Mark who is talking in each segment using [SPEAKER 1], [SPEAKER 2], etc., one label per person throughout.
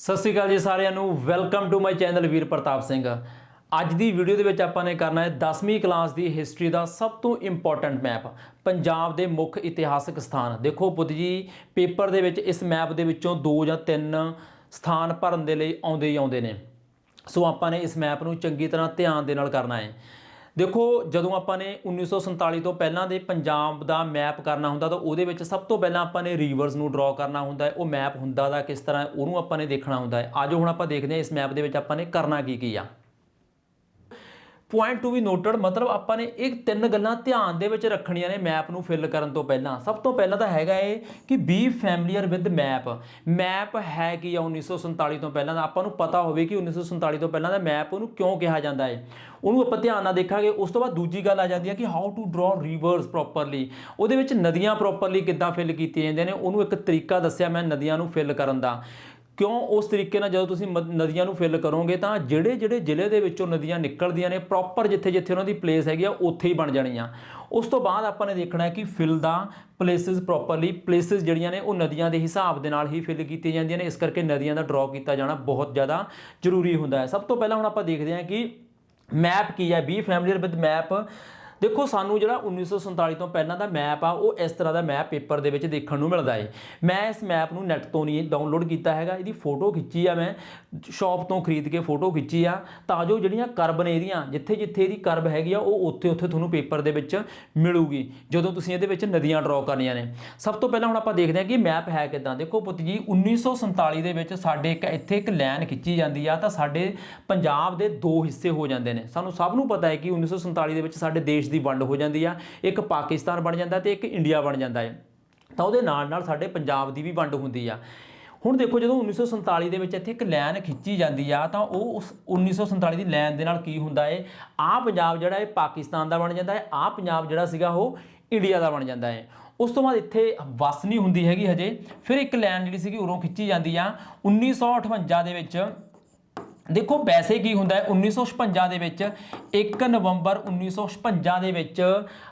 [SPEAKER 1] ਸਤਿ ਸ਼੍ਰੀ ਅਕਾਲ ਜੀ ਸਾਰਿਆਂ ਨੂੰ। Welcome to my channel Veer Pratap Singh. ਅੱਜ ਦੀ ਵੀਡੀਓ ਦੇ ਵਿੱਚ ਆਪਾਂ ਨੇ ਕਰਨਾ ਹੈ 10ਵੀਂ ਕਲਾਸ ਦੀ ਹਿਸਟਰੀ ਦਾ ਸਭ ਤੋਂ ਇੰਪੋਰਟੈਂਟ ਮੈਪ ਪੰਜਾਬ ਦੇ ਮੁੱਖ ਇਤਿਹਾਸਕ ਸਥਾਨ। ਦੇਖੋ ਪੁੱਤ ਜੀ, ਪੇਪਰ ਦੇ ਵਿੱਚ ਇਸ ਮੈਪ ਦੇ ਵਿੱਚੋਂ ਦੋ ਜਾਂ ਤਿੰਨ ਸਥਾਨ ਭਰਨ ਦੇ ਲਈ ਆਉਂਦੇ ਹੀ ਆਉਂਦੇ ਨੇ। ਸੋ ਆਪਾਂ ਨੇ ਇਸ ਮੈਪ ਨੂੰ ਚੰਗੀ ਤਰ੍ਹਾਂ ਧਿਆਨ ਦੇ ਨਾਲ ਕਰਨਾ ਹੈ। ਦੇਖੋ, ਜਦੋਂ ਆਪਾਂ ਨੇ 1947 ਤੋਂ ਪਹਿਲਾਂ ਦੇ ਪੰਜਾਬ ਦਾ ਮੈਪ ਕਰਨਾ ਹੁੰਦਾ, ਤਾਂ ਉਹਦੇ ਵਿੱਚ ਸਭ ਤੋਂ ਪਹਿਲਾਂ ਆਪਾਂ ਨੇ ਰੀਵਰਸ ਨੂੰ ਡਰਾ ਕਰਨਾ ਹੁੰਦਾ ਹੈ। ਉਹ ਮੈਪ ਹੁੰਦਾ ਦਾ ਕਿਸ ਤਰ੍ਹਾਂ ਉਹਨੂੰ ਆਪਾਂ ਨੇ ਦੇਖਣਾ ਹੁੰਦਾ ਹੈ। ਆਜੋ ਹੁਣ ਆਪਾਂ ਦੇਖਦੇ ਹਾਂ, ਇਸ ਮੈਪ ਦੇ ਵਿੱਚ ਆਪਾਂ ਨੇ ਕਰਨਾ ਕੀ ਕੀ ਆ। ਪੁਆਇੰਟ ਟੂ ਵੀ ਨੋਟਡ ਮਤਲਬ ਆਪਾਂ ਨੇ ਇਹ ਤਿੰਨ ਗੱਲਾਂ ਧਿਆਨ ਦੇ ਵਿੱਚ ਰੱਖਣੀਆਂ ਨੇ ਮੈਪ ਨੂੰ ਫਿਲ ਕਰਨ ਤੋਂ ਪਹਿਲਾਂ। ਸਭ ਤੋਂ ਪਹਿਲਾਂ ਤਾਂ ਹੈਗਾ ਇਹ ਕਿ be familiar with map map ਹੈ ਕੀ ਆ 1947 ਤੋਂ ਪਹਿਲਾਂ ਦਾ? ਆਪਾਂ ਨੂੰ ਪਤਾ ਹੋਵੇ ਕਿ 1947 ਤੋਂ ਪਹਿਲਾਂ ਦਾ ਮੈਪ ਉਹਨੂੰ ਕਿਉਂ ਕਿਹਾ ਜਾਂਦਾ ਹੈ। ਉਹਨੂੰ ਆਪਾਂ ਧਿਆਨ ਨਾਲ ਦੇਖਾਂਗੇ। ਉਸ ਤੋਂ ਬਾਅਦ ਦੂਜੀ ਗੱਲ ਆ ਜਾਂਦੀ ਹੈ ਕਿ how to draw rivers properly ਉਹਦੇ ਵਿੱਚ ਨਦੀਆਂ ਪ੍ਰੋਪਰਲੀ ਕਿੱਦਾਂ ਫਿਲ ਕੀਤੀਆਂ ਜਾਂਦੀਆਂ ਨੇ? ਉਹਨੂੰ ਇੱਕ ਤਰੀਕਾ ਦੱਸਿਆ ਮੈਂ ਨਦੀਆਂ ਨੂੰ ਫਿਲ ਕਰਨ ਦਾ। ਕਿਉਂ ਉਸ ਤਰੀਕੇ ਨਾਲ ਜਦੋਂ ਤੁਸੀਂ ਮ- ਨਦੀਆਂ ਨੂੰ ਫਿਲ ਕਰੋਗੇ ਤਾਂ ਜਿਹੜੇ ਜਿਹੜੇ ਜ਼ਿਲ੍ਹੇ ਦੇ ਵਿੱਚੋਂ ਨਦੀਆਂ ਨਿਕਲਦੀਆਂ ਨੇ ਪ੍ਰੋਪਰ ਜਿੱਥੇ ਜਿੱਥੇ ਉਹਨਾਂ ਦੀ ਪਲੇਸ ਹੈਗੀ ਆ, ਉੱਥੇ ਹੀ ਬਣ ਜਾਣੀਆਂ। ਉਸ ਤੋਂ ਬਾਅਦ ਆਪਾਂ ਨੇ ਦੇਖਣਾ ਹੈ ਕਿ fill the places properly places ਜਿਹੜੀਆਂ ਨੇ ਉਹ ਨਦੀਆਂ ਦੇ ਹਿਸਾਬ ਦੇ ਨਾਲ ਹੀ ਫਿਲ ਕੀਤੀਆਂ ਜਾਂਦੀਆਂ ਨੇ। ਇਸ ਕਰਕੇ ਨਦੀਆਂ ਦਾ ਡਰਾ ਕੀਤਾ ਜਾਣਾ ਬਹੁਤ ਜ਼ਿਆਦਾ ਜ਼ਰੂਰੀ ਹੁੰਦਾ ਹੈ। ਸਭ ਤੋਂ ਪਹਿਲਾਂ ਹੁਣ ਆਪਾਂ ਦੇਖਦੇ ਹਾਂ ਕਿ ਮੈਪ ਕੀ ਹੈ। ਬੀ ਫੈਮਲੀਅਰ ਵਿਦ ਮੈਪ ਦੇਖੋ, ਸਾਨੂੰ ਜਿਹੜਾ 1947 ਤੋਂ ਪਹਿਲਾਂ ਦਾ ਮੈਪ ਆ, ਉਹ ਇਸ ਤਰ੍ਹਾਂ ਦਾ ਮੈਪ ਪੇਪਰ ਦੇ ਵਿੱਚ ਦੇਖਣ ਨੂੰ ਮਿਲਦਾ ਹੈ ਮੈਂ ਇਸ ਮੈਪ ਨੂੰ ਨੈਟ ਤੋਂ ਨਹੀਂ ਡਾਊਨਲੋਡ ਕੀਤਾ ਹੈਗਾ, ਇਹਦੀ ਫੋਟੋ ਖਿੱਚੀ ਆ ਮੈਂ ਸ਼ਾਪ ਤੋਂ ਖਰੀਦ ਕੇ ਫੋਟੋ ਖਿੱਚੀ ਆ। ਤਾਂ ਜੋ ਜਿਹੜੀਆਂ ਕਰਬ ਨੇ ਇਹਦੀਆਂ ਜਿੱਥੇ ਜਿੱਥੇ ਇਹਦੀ ਕਰਬ ਹੈਗੀ ਆ, ਉਹ ਉੱਥੇ ਉੱਥੇ ਤੁਹਾਨੂੰ ਪੇਪਰ ਦੇ ਵਿੱਚ ਮਿਲੂਗੀ, ਜਦੋਂ ਤੁਸੀਂ ਇਹਦੇ ਵਿੱਚ ਨਦੀਆਂ ਡਰਾ ਕਰਨੀਆਂ ਨੇ। ਸਭ ਤੋਂ ਪਹਿਲਾਂ ਹੁਣ ਆਪਾਂ ਦੇਖਦੇ ਹਾਂ ਕਿ ਮੈਪ ਹੈ ਕਿਦਾਂ। ਦੇਖੋ ਪੁੱਤ ਜੀ 1947 ਦੇ ਵਿੱਚ ਸਾਡੇ ਇੱਕ, ਇੱਥੇ ਇੱਕ ਲਾਈਨ ਖਿੱਚੀ ਜਾਂਦੀ ਆ, ਤਾਂ ਸਾਡੇ ਪੰਜਾਬ ਦੇ ਦੋ ਹਿੱਸੇ ਹੋ ਜਾਂਦੇ ਨੇ। ਸਾਨੂੰ ਸਭ ਨੂੰ ਪਤਾ ਹੈ ਕਿ 1947 ਦੇ ਵਿੱਚ ਸਾਡੇ ਦੇਸ਼ ਦੀ ਵੰਡ ਹੋ ਜਾਂਦੀ ਆ, ਇੱਕ ਪਾਕਿਸਤਾਨ ਬਣ ਜਾਂਦਾ ਤੇ ਇੱਕ ਇੰਡੀਆ ਬਣ ਜਾਂਦਾ ਹੈ। ਤਾਂ ਉਹਦੇ ਨਾਲ ਨਾਲ ਸਾਡੇ ਪੰਜਾਬ ਦੀ ਵੀ ਵੰਡ ਹੁੰਦੀ ਆ। ਹੁਣ ਦੇਖੋ, ਜਦੋਂ 1947 ਦੇ ਵਿੱਚ ਇੱਥੇ ਇੱਕ ਲਾਈਨ ਖਿੱਚੀ ਜਾਂਦੀ ਆ, ਤਾਂ ਉਹ ਉਸ 1947 ਦੀ ਲਾਈਨ ਦੇ ਨਾਲ ਕੀ ਹੁੰਦਾ ਹੈ ਆ ਪੰਜਾਬ ਜਿਹੜਾ ਹੈ ਪਾਕਿਸਤਾਨ ਦਾ ਬਣ ਜਾਂਦਾ ਹੈ ਆ ਪੰਜਾਬ ਜਿਹੜਾ ਸੀਗਾ ਉਹ ਇੰਡੀਆ ਦਾ ਬਣ ਜਾਂਦਾ ਹੈ ਉਸ ਤੋਂ ਬਾਅਦ ਇੱਥੇ ਵਸ ਨਹੀਂ ਹੁੰਦੀ ਹੈਗੀ ਹਜੇ। ਫਿਰ ਇੱਕ ਲਾਈਨ ਜਿਹੜੀ ਸੀਗੀ ਉਰੋਂ ਖਿੱਚੀ ਜਾਂਦੀ ਆ 1958 ਦੇ ਵਿੱਚ ਦੇਖੋ ਵੈਸੇ ਕੀ ਹੁੰਦਾ ਹੈ 1956 ਦੇ ਵਿੱਚ 1 ਨਵੰਬਰ 1956 ਦੇ ਵਿੱਚ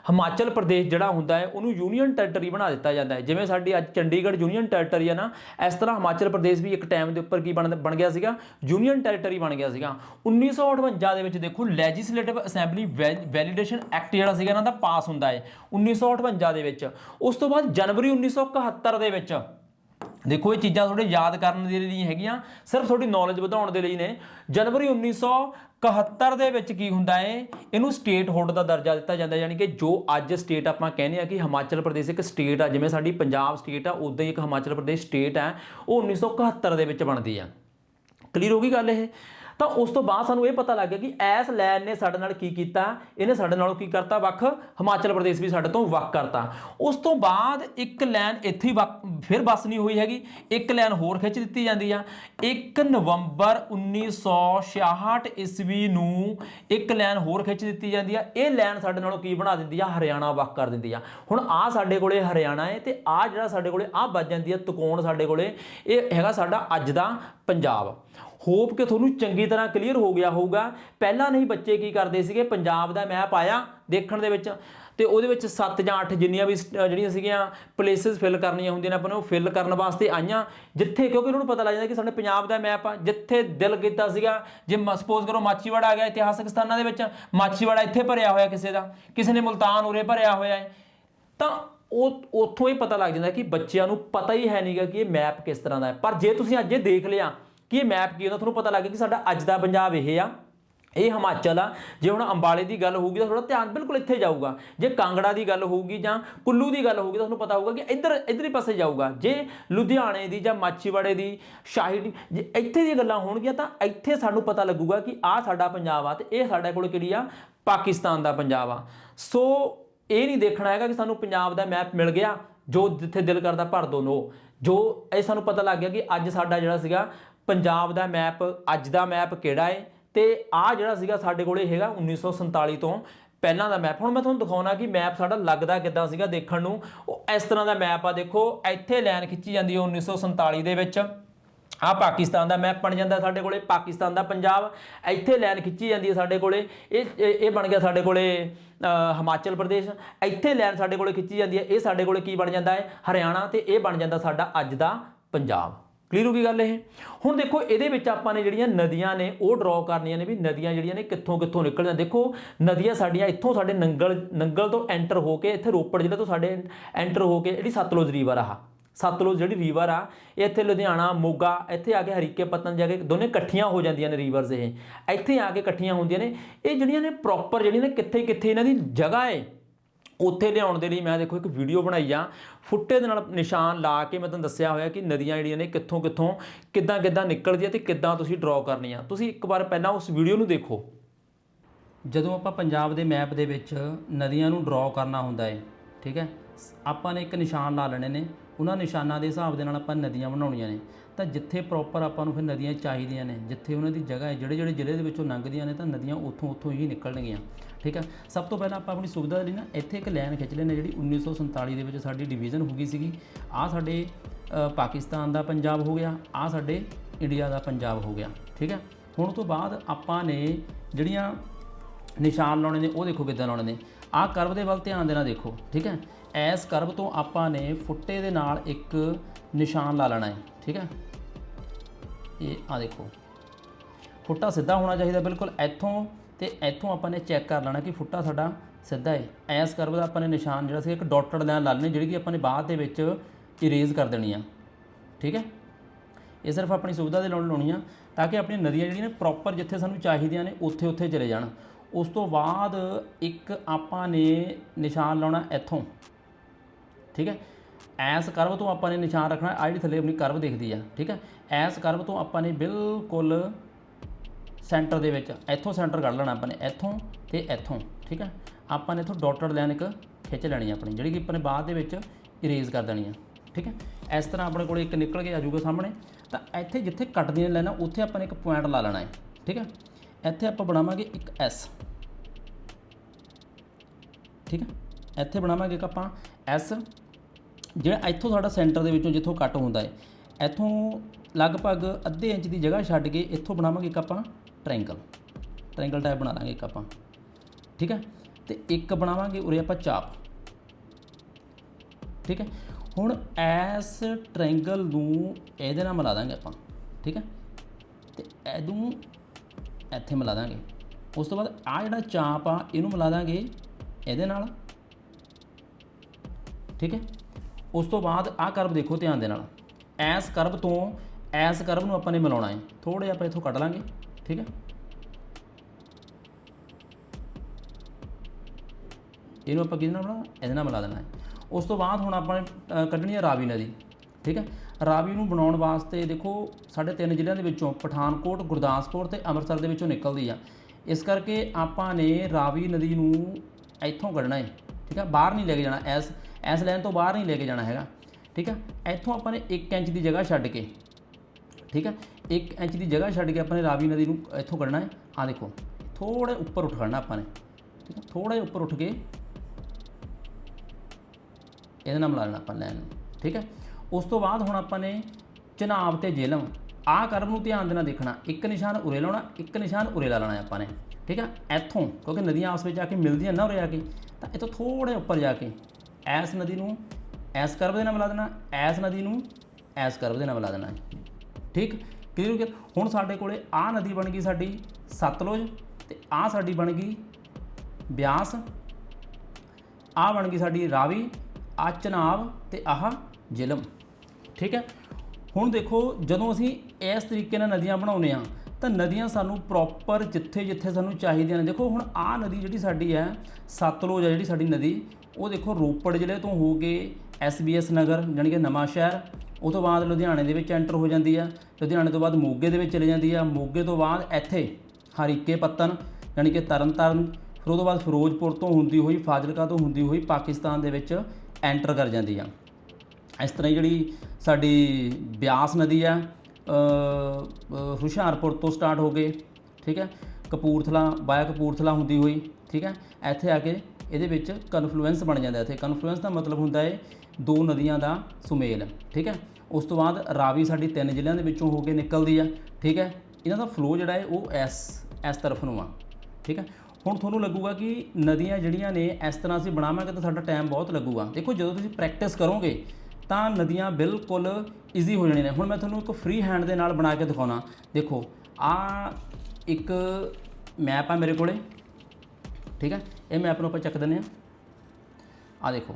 [SPEAKER 1] ਹਿਮਾਚਲ ਪ੍ਰਦੇਸ਼ ਜਿਹੜਾ ਹੁੰਦਾ ਹੈ, ਉਹਨੂੰ ਯੂਨੀਅਨ ਟੈਰੀਟਰੀ ਬਣਾ ਦਿੱਤਾ ਜਾਂਦਾ ਹੈ। ਜਿਵੇਂ ਸਾਡੀ ਅੱਜ ਚੰਡੀਗੜ੍ਹ ਯੂਨੀਅਨ ਟੈਰੀਟਰੀ ਹੈ ਨਾ, ਇਸ ਤਰ੍ਹਾਂ ਹਿਮਾਚਲ ਪ੍ਰਦੇਸ਼ ਵੀ ਇੱਕ ਟਾਈਮ ਦੇ ਉੱਪਰ ਕੀ ਬਣ ਬਣ ਗਿਆ ਸੀਗਾ? ਯੂਨੀਅਨ ਟੈਰੀਟਰੀ ਬਣ ਗਿਆ ਸੀਗਾ। 1958 ਦੇ ਵਿੱਚ ਦੇਖੋ ਲੈਜਿਸਲੇਟਿਵ ਅਸੈਂਬਲੀ ਵੈਲੀਡੇਸ਼ਨ ਐਕਟ ਜਿਹੜਾ ਸੀਗਾ, ਇਹਨਾਂ ਦਾ ਪਾਸ ਹੁੰਦਾ ਹੈ 1958 ਦੇ ਵਿੱਚ। ਉਸ ਤੋਂ ਬਾਅਦ ਜਨਵਰੀ 1971 ਦੇ ਵਿੱਚ ਦੇਖੋ ਇਹ ਚੀਜ਼ਾਂ ਥੋੜੇ ਯਾਦ ਕਰਨ ਦੇ ਲਈ ਹੈਗੀਆਂ ਸਿਰਫ ਤੁਹਾਡੀ ਨੌਲੇਜ ਵਧਾਉਣ ਦੇ ਲਈ ਨੇ। ਜਨਵਰੀ 1971 ਦੇ ਵਿੱਚ ਕੀ ਹੁੰਦਾ ਹੈ? ਇਹਨੂੰ ਸਟੇਟ ਹੁੱਡ ਦਾ ਦਰਜਾ ਦਿੱਤਾ ਜਾਂਦਾ ਹੈ, ਯਾਨੀ ਕਿ ਜੋ ਅੱਜ ਸਟੇਟ ਆਪਾਂ ਕਹਿੰਦੇ ਆ ਕਿ ਹਿਮਾਚਲ ਪ੍ਰਦੇਸ਼ ਇੱਕ ਸਟੇਟ ਆ ਜਿਵੇਂ ਸਾਡੀ ਪੰਜਾਬ ਸਟੇਟ ਆ ਉਦਾਂ ਹੀ ਇੱਕ ਹਿਮਾਚਲ ਪ੍ਰਦੇਸ਼ ਸਟੇਟ ਆ ਉਹ 1971 ਦੇ ਵਿੱਚ ਬਣਦੀ ਆ। ਕਲੀਅਰ ਹੋ ਗਈ ਗੱਲ ਇਹ? ਤਾਂ ਉਸ ਤੋਂ ਬਾਅਦ ਸਾਨੂੰ ਇਹ ਪਤਾ ਲੱਗ ਗਿਆ ਕਿ ਐਸ ਲੈਨ ਨੇ ਸਾਡੇ ਨਾਲ ਕੀ ਕੀਤਾ, ਇਹਨੇ ਸਾਡੇ ਨਾਲੋਂ ਕੀ ਕਰਤਾ ਵੱਖ, ਹਿਮਾਚਲ ਪ੍ਰਦੇਸ਼ ਵੀ ਸਾਡੇ ਤੋਂ ਵੱਖ ਕਰਤਾ। ਉਸ ਤੋਂ ਬਾਅਦ ਇੱਕ ਲਾਈਨ ਇੱਥੇ ਵੱਖ- ਫਿਰ ਬਸ ਨਹੀਂ ਹੋਈ ਹੈਗੀ, ਇੱਕ ਲਾਈਨ ਹੋਰ ਖਿੱਚ ਦਿੱਤੀ ਜਾਂਦੀ ਆ। 1 ਨਵੰਬਰ 1966 ਈਸਵੀ ਨੂੰ ਇੱਕ ਲਾਈਨ ਹੋਰ ਖਿੱਚ ਦਿੱਤੀ ਜਾਂਦੀ ਆ। ਇਹ ਲਾਈਨ ਸਾਡੇ ਨਾਲੋਂ ਕੀ ਬਣਾ ਦਿੰਦੀ ਆ? ਹਰਿਆਣਾ ਵੱਖ ਕਰ ਦਿੰਦੀ ਆ। ਹੁਣ ਆ ਸਾਡੇ ਕੋਲੇ ਹਰਿਆਣਾ ਹੈ ਤੇ ਆ ਜਿਹੜਾ ਸਾਡੇ ਕੋਲੇ ਆ ਵੱਜ ਜਾਂਦੀ ਆ, ਤਕੋਣ ਸਾਡੇ ਕੋਲੇ, ਇਹ ਹੈਗਾ ਸਾਡਾ ਅੱਜ ਦਾ ਪੰਜਾਬ। ਹੋਪ ਕਿ ਤੁਹਾਨੂੰ ਚੰਗੀ ਤਰ੍ਹਾਂ ਕਲੀਅਰ ਹੋ ਗਿਆ ਹੋਊਗਾ। ਪਹਿਲਾਂ ਨਹੀਂ ਬੱਚੇ ਕੀ ਕਰਦੇ ਸੀਗੇ? ਪੰਜਾਬ ਦਾ ਮੈਪ ਆਇਆ ਦੇਖਣ ਦੇ ਵਿੱਚ ਤੇ ਉਹਦੇ ਵਿੱਚ 7 ਜਾਂ 8 ਜਿੰਨੀਆਂ ਵੀ ਸ- ਜਿਹੜੀਆਂ ਸੀਗੀਆਂ ਪਲੇਸਿਸ ਫਿਲ ਕਰਨੀਆਂ ਹੁੰਦੀਆਂ ਨੇ ਆਪਾਂ ਨੂੰ ਫਿਲ ਕਰਨ ਵਾਸਤੇ ਆਈਆਂ। ਜਿੱਥੇ ਕਿਉਂਕਿ ਉਹਨਾਂ ਨੂੰ ਪਤਾ ਲੱਗ ਜਾਂਦਾ ਕਿ ਸਾਡੇ ਪੰਜਾਬ ਦਾ ਮੈਪ ਆ, ਜਿੱਥੇ ਦਿਲ ਕੀਤਾ ਸੀਗਾ, ਜੇ ਸਪੋਜ਼ ਕਰੋ ਮਾਚੀਵਾੜਾ ਆ ਗਿਆ ਇਤਿਹਾਸਕ ਸਥਾਨਾਂ ਦੇ ਵਿੱਚ ਮਾਚੀਵਾੜਾ ਇੱਥੇ ਭਰਿਆ ਹੋਇਆ ਕਿਸੇ ਦਾ, ਕਿਸੇ ਨੇ ਮੁਲਤਾਨ ਉਰੇ ਭਰਿਆ ਹੋਇਆ ਹੈ। ਤਾਂ ਉਹ, ਉੱਥੋਂ ਹੀ ਪਤਾ ਲੱਗ ਜਾਂਦਾ ਕਿ ਬੱਚਿਆਂ ਨੂੰ ਪਤਾ ਹੀ ਹੈ ਨਹੀਂਗਾ ਕਿ ਇਹ ਮੈਪ ਕਿਸ ਤਰ੍ਹਾਂ ਦਾ ਹੈ। ਪਰ ਜੇ ਤੁਸੀਂ ਅੱਜ ਇਹ ਦੇਖ ਲਿਆ ਕਿ ਇਹ ਮੈਪ ਕੀ ਹੁੰਦਾ ਤੁਹਾਨੂੰ ਪਤਾ ਲੱਗ ਗਿਆ ਕਿ ਸਾਡਾ ਅੱਜ ਦਾ ਪੰਜਾਬ ਇਹ ਆ। ਇਹ ਹਿਮਾਚਲ ਆ। ਜੇ ਹੁਣ ਅੰਬਾਲੇ ਦੀ ਗੱਲ ਹੋਊਗੀ ਤਾਂ ਥੋੜਾ ਧਿਆਨ ਬਿਲਕੁਲ ਇੱਥੇ ਜਾਊਗਾ। ਜੇ ਕਾਂਗੜਾ ਦੀ ਗੱਲ ਹੋਊਗੀ ਜਾਂ ਕੁੱਲੂ ਦੀ ਗੱਲ ਹੋਊਗੀ ਤਾਂ ਤੁਹਾਨੂੰ ਪਤਾ ਹੋਊਗਾ ਕਿ ਇੱਧਰ ਇੱਧਰ ਹੀ ਪਾਸੇ ਜਾਊਗਾ। ਜੇ ਲੁਧਿਆਣੇ ਦੀ ਜਾਂ ਮਾਚੀਵਾੜੇ ਦੀ, ਸ਼ਾਹੀ ਜੇ ਇੱਥੇ ਦੀਆਂ ਗੱਲਾਂ ਹੋਣਗੀਆਂ ਤਾਂ ਇੱਥੇ ਸਾਨੂੰ ਪਤਾ ਲੱਗੂਗਾ ਕਿ ਆਹ ਸਾਡਾ ਪੰਜਾਬ ਆ ਤੇ ਇਹ ਸਾਡੇ ਕੋਲ ਕਿਹੜੀ ਆ? ਪਾਕਿਸਤਾਨ ਦਾ ਪੰਜਾਬ ਆ। ਸੋ ਇਹ ਨਹੀਂ ਦੇਖਣਾ ਹੈਗਾ ਕਿ ਸਾਨੂੰ ਪੰਜਾਬ ਦਾ ਮੈਪ ਮਿਲ ਗਿਆ, ਜੋ ਜਿੱਥੇ ਦਿਲ ਕਰਦਾ ਭਰ ਦੋ ਨੋ। ਜੋ ਇਹ ਸਾਨੂੰ ਪਤਾ ਲੱਗ ਗਿਆ ਕਿ ਅੱਜ ਸਾਡਾ ਜਿਹੜਾ ਸੀਗਾ ਪੰਜਾਬ ਦਾ ਮੈਪ, ਅੱਜ ਦਾ ਮੈਪ ਕਿਹੜਾ ਹੈ ਤੇ ਆ ਜਿਹੜਾ ਸੀਗਾ ਸਾਡੇ ਕੋਲੇ ਹੈਗਾ 1947 ਤੋਂ ਪਹਿਲਾਂ ਦਾ ਮੈਪ। ਹੁਣ ਮੈਂ ਤੁਹਾਨੂੰ ਦਿਖਾਉਣਾ ਕਿ ਮੈਪ ਸਾਡਾ ਲੱਗਦਾ ਕਿੱਦਾਂ ਸੀਗਾ ਦੇਖਣ ਨੂੰ। ਉਹ ਇਸ ਤਰ੍ਹਾਂ ਦਾ ਮੈਪ ਆ ਦੇਖੋ, ਇੱਥੇ ਲਾਈਨ ਖਿੱਚੀ ਜਾਂਦੀ ਹੈ 1947 ਦੇ ਵਿੱਚ। ਆ ਪਾਕਿਸਤਾਨ ਦਾ ਮੈਪ ਬਣ ਜਾਂਦਾ ਸਾਡੇ ਕੋਲੇ, ਪਾਕਿਸਤਾਨ ਦਾ ਪੰਜਾਬ। ਇੱਥੇ ਲਾਈਨ ਖਿੱਚੀ ਜਾਂਦੀ ਹੈ ਸਾਡੇ ਕੋਲੇ। ਇਹ ਇਹ ਬਣ ਗਿਆ ਸਾਡੇ ਕੋਲੇ ਹਿਮਾਚਲ ਪ੍ਰਦੇਸ਼। ਇੱਥੇ ਲਾਈਨ ਸਾਡੇ ਕੋਲੇ ਖਿੱਚੀ ਜਾਂਦੀ ਹੈ। ਇਹ ਸਾਡੇ ਕੋਲੇ ਕੀ ਬਣ ਜਾਂਦਾ ਹੈ? ਹਰਿਆਣਾ ਤੇ ਇਹ ਬਣ ਜਾਂਦਾ ਸਾਡਾ ਅੱਜ ਦਾ ਪੰਜਾਬ। ਕਲੀਅਰ ਹੋ ਗਈ ਗੱਲ ਇਹ? ਹੁਣ ਦੇਖੋ, ਇਹਦੇ ਵਿੱਚ ਆਪਾਂ ਨੇ ਜਿਹੜੀਆਂ ਨਦੀਆਂ ਨੇ, ਉਹ ਡਰਾਅ ਕਰਨੀਆਂ ਨੇ ਵੀ ਨਦੀਆਂ ਜਿਹੜੀਆਂ ਨੇ ਕਿੱਥੋਂ ਕਿੱਥੋਂ ਨਿਕਲਦੀਆਂ ਦੇਖੋ, ਨਦੀਆਂ ਸਾਡੀਆਂ ਇੱਥੋਂ ਸਾਡੇ ਨੰਗਲ ਨੰਗਲ ਤੋਂ ਐਂਟਰ ਹੋ ਕੇ ਇੱਥੇ ਰੋਪੜ ਜ਼ਿਲ੍ਹੇ ਤੋਂ ਸਾਡੇ ਐਂਟਰ ਹੋ ਕੇ ਜਿਹੜੀ ਸਤਲੁਜ ਰੀਵਰ ਆ ਸਤਲੁਜ ਜਿਹੜੀ ਰਿਵਰ ਆ, ਇਹ ਇੱਥੇ ਲੁਧਿਆਣਾ, ਮੋਗਾ, ਇੱਥੇ ਆ ਕੇ ਹਰੀਕੇ ਪਤਨ ਜਾ ਕੇ ਦੋਨੇ ਇਕੱਠੀਆਂ ਹੋ ਜਾਂਦੀਆਂ ਨੇ ਰਿਵਰਸ ਇਹ। ਇੱਥੇ ਆ ਕੇ ਇਕੱਠੀਆਂ ਹੁੰਦੀਆਂ ਨੇ। ਇਹ ਜਿਹੜੀਆਂ ਨੇ ਪ੍ਰੋਪਰ ਜਿਹੜੀਆਂ ਨੇ ਕਿੱਥੇ ਕਿੱਥੇ ਇਹਨਾਂ ਦੀ ਜਗ੍ਹਾ ਏ। ਉੱਥੇ ਲਿਆਉਣ ਦੇ ਲਈ ਮੈਂ ਦੇਖੋ ਇੱਕ ਵੀਡੀਓ ਬਣਾਈ ਆ। ਫੁੱਟੇ ਦੇ ਨਾਲ ਨਿਸ਼ਾਨ ਲਾ ਕੇ ਮੈਂ ਤੁਹਾਨੂੰ ਦੱਸਿਆ ਹੋਇਆ ਕਿ ਨਦੀਆਂ ਜਿਹੜੀਆਂ ਨੇ ਕਿੱਥੋਂ ਕਿੱਥੋਂ ਕਿੱਦਾਂ ਕਿੱਦਾਂ ਨਿਕਲਦੀਆਂ ਤੇ ਕਿੱਦਾਂ ਤੁਸੀਂ ਡਰਾਅ ਕਰਨੀਆਂ ਤੁਸੀਂ ਇੱਕ ਵਾਰ ਪਹਿਲਾਂ ਉਸ ਵੀਡੀਓ ਨੂੰ ਦੇਖੋ। ਜਦੋਂ ਆਪਾਂ ਪੰਜਾਬ ਦੇ ਮੈਪ ਦੇ ਵਿੱਚ ਨਦੀਆਂ ਨੂੰ ਡਰਾਅ ਕਰਨਾ ਹੁੰਦਾ ਹੈ ਠੀਕ ਹੈ? ਆਪਾਂ ਨੇ ਇੱਕ ਨਿਸ਼ਾਨ ਲਾ ਲੈਣੇ ਨੇ। ਉਹਨਾਂ ਨਿਸ਼ਾਨਾਂ ਦੇ ਹਿਸਾਬ ਦੇ ਨਾਲ ਆਪਾਂ ਨਦੀਆਂ ਬਣਾਉਣੀਆਂ ਨੇ। ਤਾਂ ਜਿੱਥੇ ਪ੍ਰੋਪਰ ਆਪਾਂ ਨੂੰ ਫਿਰ ਨਦੀਆਂ ਚਾਹੀਦੀਆਂ ਨੇ, ਜਿੱਥੇ ਉਹਨਾਂ ਦੀ ਜਗ੍ਹਾ ਹੈ ਜਿਹੜੇ ਜਿਹੜੇ ਜ਼ਿਲ੍ਹੇ ਦੇ ਵਿੱਚੋਂ ਲੰਘਦੀਆਂ ਨੇ, ਤਾਂ ਨਦੀਆਂ ਉੱਥੋਂ ਉੱਥੋਂ ਹੀ ਨਿਕਲਣਗੀਆਂ। ਠੀਕ ਹੈ ਸਭ ਤੋਂ ਪਹਿਲਾਂ ਆਪਾਂ ਆਪਣੀ ਸੁਵਿਧਾ ਦੇ ਲਈ ਨਾ ਇੱਥੇ ਇੱਕ ਲਾਈਨ ਖਿੱਚ ਲੈਣੇ ਜਿਹੜੀ 1947 ਦੇ ਵਿੱਚ ਸਾਡੀ ਡਿਵੀਜ਼ਨ ਹੋ ਗਈ ਸੀਗੀ। ਆਹ ਸਾਡੇ ਪਾਕਿਸਤਾਨ ਦਾ ਪੰਜਾਬ ਹੋ ਗਿਆ, ਆਹ ਸਾਡੇ ਇੰਡੀਆ ਦਾ ਪੰਜਾਬ ਹੋ ਗਿਆ, ਠੀਕ ਹੈ ਹੁਣ ਤੋਂ ਬਾਅਦ ਆਪਾਂ ਨੇ ਜਿਹੜੀਆਂ ਨਿਸ਼ਾਨ ਲਾਉਣੇ ਨੇ, ਉਹ ਦੇਖੋ ਕਿੱਦਾਂ ਲਾਉਣੇ ਨੇ। ਆਹ ਕਰਵ ਦੇ ਵੱਲ ਧਿਆਨ ਦੇਣਾ ਦੇਖੋ, ਠੀਕ ਹੈ ਐਸ ਕਰਵ ਤੋਂ ਆਪਾਂ ਨੇ ਫੁੱਟੇ ਦੇ ਨਾਲ ਇੱਕ ਨਿਸ਼ਾਨ ਲਾ ਲੈਣਾ ਹੈ, ਠੀਕ ਹੈ ਇਹ ਆ ਦੇਖੋ। ਫੁੱਟਾ ਸਿੱਧਾ ਹੋਣਾ ਚਾਹੀਦਾ, ਬਿਲਕੁਲ ਇੱਥੋਂ ਤੇ ਇੱਥੋਂ ਆਪਾਂ ਨੇ ਚੈੱਕ ਕਰ ਲੈਣਾ ਕਿ ਫੁੱਟਾ ਸਾਡਾ ਸਿੱਧਾ ਹੈ ਐਸ ਕਰਵ ਦਾ ਆਪਾਂ ਨੇ ਨਿਸ਼ਾਨ ਜਿਹੜਾ ਸੀ, ਇੱਕ ਡਾਟਡ ਲਾਈਨ ਲਾ ਲੈਣੀ ਜਿਹੜੀ ਕਿ ਆਪਾਂ ਨੇ ਬਾਅਦ ਦੇ ਵਿੱਚ ਇਰੇਜ਼ ਕਰ ਦੇਣੀ ਆ। ਠੀਕ ਹੈ? ਇਹ ਸਿਰਫ ਆਪਣੀ ਸੁਵਿਧਾ ਦੇ ਨਾਲ ਲਾਉਣੀ ਆ, ਤਾਂ ਕਿ ਆਪਣੀਆਂ ਨਦੀਆਂ ਜਿਹੜੀਆਂ ਨੇ ਪ੍ਰੋਪਰ ਜਿੱਥੇ ਸਾਨੂੰ ਚਾਹੀਦੀਆਂ ਨੇ, ਉੱਥੇ ਉੱਥੇ ਚਲੇ ਜਾਣ। ਉਸ ਤੋਂ ਬਾਅਦ ਇੱਕ ਆਪਾਂ ਨੇ ਨਿਸ਼ਾਨ ਲਾਉਣਾ ਇੱਥੋਂ। ਠੀਕ ਹੈ? ਐਸ ਕਰਵ ਤੋਂ ਆਪਾਂ ਨੇ ਨਿਸ਼ਾਨ ਰੱਖਣਾ, ਆਹ ਜਿਹੜੀ ਥੱਲੇ ਆਪਣੀ ਕਰਵ ਦਿਖਦੀ ਆ। ਠੀਕ ਹੈ? ਐਸ ਕਰਵ ਤੋਂ ਆਪਾਂ ਨੇ ਬਿਲਕੁਲ ਸੈਂਟਰ ਦੇ ਵਿੱਚ, ਇੱਥੋਂ ਸੈਂਟਰ ਕੱਢ ਲੈਣਾ ਆਪਾਂ ਨੇ, ਇੱਥੋਂ ਤੇ ਇੱਥੋਂ, ਠੀਕ ਹੈ? ਆਪਾਂ ਨੇ ਇੱਥੋਂ ਡਾਟਡ ਲਾਈਨ ਇੱਕ ਖਿੱਚ ਲੈਣੀ ਆ ਆਪਣੀ, ਜਿਹੜੀ ਕਿ ਆਪਾਂ ਨੇ ਬਾਅਦ ਦੇ ਵਿੱਚ ਇਰੇਜ਼ ਕਰ ਦੇਣੀ ਆ ਠੀਕ ਹੈ? ਇਸ ਤਰ੍ਹਾਂ ਆਪਣੇ ਕੋਲ ਇੱਕ ਨਿਕਲ ਕੇ ਆ ਜਾਊਗਾ ਸਾਹਮਣੇ, ਤਾਂ ਇੱਥੇ ਜਿੱਥੇ ਕੱਟਦੀਆਂ ਲੈਣਾ ਉੱਥੇ ਆਪਾਂ ਨੇ ਇੱਕ ਪੁਆਇੰਟ ਲਾ ਲੈਣਾ ਹੈ, ਠੀਕ ਹੈ? ਇੱਥੇ ਆਪਾਂ ਬਣਾਵਾਂਗੇ ਇੱਕ ਐਸ ਠੀਕ ਹੈ? ਇੱਥੇ ਬਣਾਵਾਂਗੇ ਇੱਕ ਆਪਾਂ ਐਸ ਜਿਹੜਾ ਇੱਥੋਂ ਸਾਡਾ ਸੈਂਟਰ ਦੇ ਵਿੱਚੋਂ ਜਿੱਥੋਂ ਕੱਟ ਹੁੰਦਾ ਹੈ, ਇੱਥੋਂ ਲਗਭਗ ਅੱਧੇ ਇੰਚ ਦੀ ਜਗ੍ਹਾ ਛੱਡ ਕੇ ਇੱਥੋਂ ਬਣਾਵਾਂਗੇ ਇੱਕ ਆਪਾਂ ਟ੍ਰਾਇੰਗਲ ਟ੍ਰਾਇੰਗਲ ਟਾਈਪ ਬਣਾ ਲਾਂਗੇ ਇੱਕ ਆਪਾਂ। ਠੀਕ ਹੈ? ਤੇ ਇੱਕ ਬਣਾਵਾਂਗੇ ਉਰੇ ਆਪਾਂ ਚਾਪ। ਠੀਕ ਹੈ? ਹੁਣ ਐਸ ਟ੍ਰਾਇੰਗਲ ਨੂੰ ਇਹਦੇ ਨਾਲ ਮਿਲਾ ਦਾਂਗੇ ਆਪਾਂ। ਠੀਕ ਹੈ? ਤੇ ਇਹਨੂੰ ਇੱਥੇ ਮਿਲਾ ਦਾਂਗੇ। ਉਸ ਤੋਂ ਬਾਅਦ ਆ ਜਿਹੜਾ ਚਾਪ ਆ, ਇਹਨੂੰ ਮਿਲਾ ਦਾਂਗੇ ਇਹਦੇ ਨਾਲ। ਠੀਕ ਹੈ? ਉਸ ਤੋਂ ਬਾਅਦ ਆਹ ਕਰਵ ਦੇਖੋ ਧਿਆਨ ਦੇ ਨਾਲ। ਐਸ ਕਰਵ ਤੋਂ ਐਸ ਕਰਵ ਨੂੰ ਆਪਾਂ ਨੇ ਮਿਲਾਉਣਾ ਹੈ। ਥੋੜੇ ਆਪਾਂ ਇੱਥੋਂ ਕੱਢ ਲਾਂਗੇ। ਠੀਕ ਹੈ। ਇਹਨੂੰ ਆਪਾਂ ਕਿਹਦੇ ਨਾਲ ਬਣਾਉਣਾ? ਇਹਦੇ ਨਾਲ ਮਿਲਾ ਦੇਣਾ ਹੈ। ਉਸ ਤੋਂ ਬਾਅਦ ਹੁਣ ਆਪਾਂ ਨੇ ਕੱਢਣੀ ਹੈ ਰਾਵੀ ਨਦੀ, ਠੀਕ ਹੈ। ਰਾਵੀ ਨੂੰ ਬਣਾਉਣ ਵਾਸਤੇ ਦੇਖੋ, ਸਾਡੇ ਤਿੰਨ ਜ਼ਿਲ੍ਹਿਆਂ ਦੇ ਵਿੱਚੋਂ ਪਠਾਨਕੋਟ, ਗੁਰਦਾਸਪੁਰ ਤੇ ਅੰਮ੍ਰਿਤਸਰ ਦੇ ਵਿੱਚੋਂ ਨਿਕਲਦੀ ਆ। ਇਸ ਕਰਕੇ ਆਪਾਂ ਨੇ ਰਾਵੀ ਨਦੀ ਨੂੰ ਇੱਥੋਂ ਕੱਢਣਾ ਹੈ, ਠੀਕ ਹੈ। ਬਾਹਰ ਨਹੀਂ ਲੈ ਕੇ ਜਾਣਾ, ਐਸ ਐਸ ਲਾਈਨ ਤੋਂ ਬਾਹਰ ਨਹੀਂ ਲੈ ਕੇ ਜਾਣਾ ਹੈਗਾ, ਠੀਕ ਹੈ। ਇੱਥੋਂ ਆਪਾਂ ਨੇ 1 ਇੰਚ ਦੀ ਜਗ੍ਹਾ ਛੱਡ ਕੇ ਠੀਕ ਹੈ? 1 ਇੰਚ ਦੀ ਜਗ੍ਹਾ ਛੱਡ ਕੇ ਆਪਾਂ ਨੇ ਰਾਵੀ ਨਦੀ ਨੂੰ ਇੱਥੋਂ ਕੱਢਣਾ ਹੈ। ਆ ਦੇਖੋ ਥੋੜਾ ਉੱਪਰ ਉੱਠ ਖੜਨਾ ਆਪਾਂ ਨੇ। ਠੀਕ ਹੈ? ਥੋੜਾ ਜਿਹਾ ਉੱਪਰ ਉੱਠ ਕੇ ਇਹਦੇ ਨਾਲ ਮਿਲਾ ਲੈਣਾ ਆਪਾਂ ਲੈਣ ਨੂੰ। ਠੀਕ ਹੈ? ਉਸ ਤੋਂ ਬਾਅਦ ਹੁਣ ਆਪਾਂ ਨੇ ਚਨਾਬ ਤੇ ਜੇਲਮ ਆਹ ਕਰਮ ਨੂੰ ਧਿਆਨ ਦੇਣਾ ਦੇਖਣਾ। ਇੱਕ ਨਿਸ਼ਾਨ ਉਰੇ ਲਾਉਣਾ, ਇੱਕ ਨਿਸ਼ਾਨ ਉਰੇ ਲਾ ਲੈਣਾ ਆਪਾਂ ਨੇ। ਠੀਕ ਹੈ? ਇੱਥੋਂ, ਕਿਉਂਕਿ ਨਦੀਆਂ ਆਪਸ ਵਿੱਚ ਆ ਕੇ ਮਿਲਦੀਆਂ ਨਾ ਉਰੇ ਆ ਕੇ, ਤਾਂ ਇੱਥੋਂ ਥੋੜੇ ਉੱਪਰ ਜਾ ਕੇ ਐਸ ਨਦੀ ਨੂੰ ਐਸ ਕਰਵ ਦੇ ਨਾਲ ਮਿਲਾ ਦੇਣਾ, ਐਸ ਨਦੀ ਨੂੰ ਐਸ ਕਰਵ ਦੇ ਨਾਲ ਮਿਲਾ ਦੇਣਾ। ਠੀਕ? ਕਲੀਅਰ ਹੋ ਗਿਆ? ਹੁਣ ਸਾਡੇ ਕੋਲੇ ਆਹ ਨਦੀ ਬਣ ਗਈ ਸਾਡੀ ਸਤਲੁਜ ਤੇ ਆਹ ਸਾਡੀ ਬਣ ਗਈ ਬਿਆਸ। ਆਹ ਬਣ ਗਈ ਸਾਡੀ ਰਾਵੀ, ਆਹ ਚਨਾਬ ਤੇ ਆਹ ਜਿਲਮ। ਠੀਕ ਹੈ? ਹੁਣ ਦੇਖੋ, ਜਦੋਂ ਅਸੀਂ ਇਸ ਤਰੀਕੇ ਨਾਲ ਨਦੀਆਂ ਬਣਾਉਂਦੇ ਆ ਤਾਂ ਨਦੀਆਂ ਸਾਨੂੰ ਪ੍ਰੋਪਰ ਜਿੱਥੇ ਜਿੱਥੇ ਸਾਨੂੰ ਚਾਹੀਦੀਆਂ ਨੇ। ਦੇਖੋ, ਹੁਣ ਆਹ ਨਦੀ ਜਿਹੜੀ ਸਾਡੀ ਹੈ, ਸਤਲੁਜ ਹੈ ਜਿਹੜੀ ਸਾਡੀ ਨਦੀ, ਉਹ ਦੇਖੋ ਰੋਪੜ ਜ਼ਿਲ੍ਹੇ ਤੋਂ ਹੋ ਕੇ ਐਸਬੀਐਸ ਨਗਰ, ਜਾਣੀ ਕਿ ਨਵਾਂ ਸ਼ਹਿਰ ਉਹ ਤੋਂ ਬਾਅਦ ਲੁਧਿਆਣੇ ਦੇ ਵਿੱਚ ਐਂਟਰ ਹੋ ਜਾਂਦੀ ਆ। ਲੁਧਿਆਣੇ ਤੋਂ ਬਾਅਦ ਮੋਗੇ ਦੇ ਵਿੱਚ ਚਲੇ ਜਾਂਦੀ ਆ। ਮੋਗੇ ਤੋਂ ਬਾਅਦ ਇੱਥੇ ਹਰੀਕੇ ਪੱਤਨ ਜਾਣੀ ਕਿ ਤਰਨਤਾਰਨ, ਫਿਰ ਉਹ ਤੋਂ ਬਾਅਦ ਫਿਰੋਜ਼ਪੁਰ ਤੋਂ ਹੁੰਦੀ ਹੋਈ, ਫਾਜ਼ਿਲਕਾ ਤੋਂ ਹੁੰਦੀ ਹੋਈ ਪਾਕਿਸਤਾਨ ਦੇ ਵਿੱਚ ਐਂਟਰ ਕਰ ਜਾਂਦੀ ਆ। ਇਸ ਤਰ੍ਹਾਂ ਹੀ ਜਿਹੜੀ ਸਾਡੀ ਬਿਆਸ ਨਦੀ ਆ ਹੁਸ਼ਿਆਰਪੁਰ ਤੋਂ ਸਟਾਰਟ ਹੋ ਗਏ, ਠੀਕ ਹੈ? ਕਪੂਰਥਲਾ, ਬਾਇਆ ਕਪੂਰਥਲਾ ਹੁੰਦੀ ਹੋਈ, ਠੀਕ ਹੈ? ਇੱਥੇ ਆ ਕੇ ਇਹਦੇ ਵਿੱਚ ਕਨਫਲੂਐਂਸ ਬਣ ਜਾਂਦਾ। ਇੱਥੇ ਕਨਫਲੂਐਂਸ ਦਾ ਮਤਲਬ ਹੁੰਦਾ ਹੈ ਦੋ ਨਦੀਆਂ ਦਾ ਸੁਮੇਲ, ਠੀਕ ਹੈ? ਉਸ ਤੋਂ ਬਾਅਦ ਰਾਵੀ ਸਾਡੀ ਤਿੰਨ ਜ਼ਿਲ੍ਹਿਆਂ ਦੇ ਵਿੱਚੋਂ ਹੋ ਕੇ ਨਿਕਲਦੀ ਆ, ਠੀਕ ਹੈ? ਇਹਨਾਂ ਦਾ ਫਲੋ ਜਿਹੜਾ ਹੈ ਉਹ ਐਸ ਇਸ ਤਰਫ ਨੂੰ ਆ, ਠੀਕ ਹੈ? ਹੁਣ ਤੁਹਾਨੂੰ ਲੱਗੂਗਾ ਕਿ ਨਦੀਆਂ ਜਿਹੜੀਆਂ ਨੇ, ਇਸ ਤਰ੍ਹਾਂ ਅਸੀਂ ਬਣਾਵਾਂਗੇ ਤਾਂ ਸਾਡਾ ਟਾਈਮ ਬਹੁਤ ਲੱਗੂਗਾ। ਦੇਖੋ, ਜਦੋਂ ਤੁਸੀਂ ਪ੍ਰੈਕਟਿਸ ਕਰੋਗੇ,
[SPEAKER 2] ਤਾਂ ਨਦੀਆਂ ਬਿਲਕੁਲ ਈਜ਼ੀ ਹੋ ਜਾਣੀਆਂ ਨੇ। ਹੁਣ ਮੈਂ ਤੁਹਾਨੂੰ ਇੱਕ ਫ੍ਰੀ ਹੈਂਡ ਦੇ ਨਾਲ ਬਣਾ ਕੇ ਦਿਖਾਉਣਾ। ਦੇਖੋ, ਆ ਇੱਕ ਮੈਪ ਆ ਮੇਰੇ ਕੋਲੇ, ਠੀਕ ਹੈ? ਇਹ ਮੈਪ ਨੂੰ ਆਪਾਂ ਚੱਕ ਦਿੰਦੇ ਆ ਆ ਦੇਖੋ।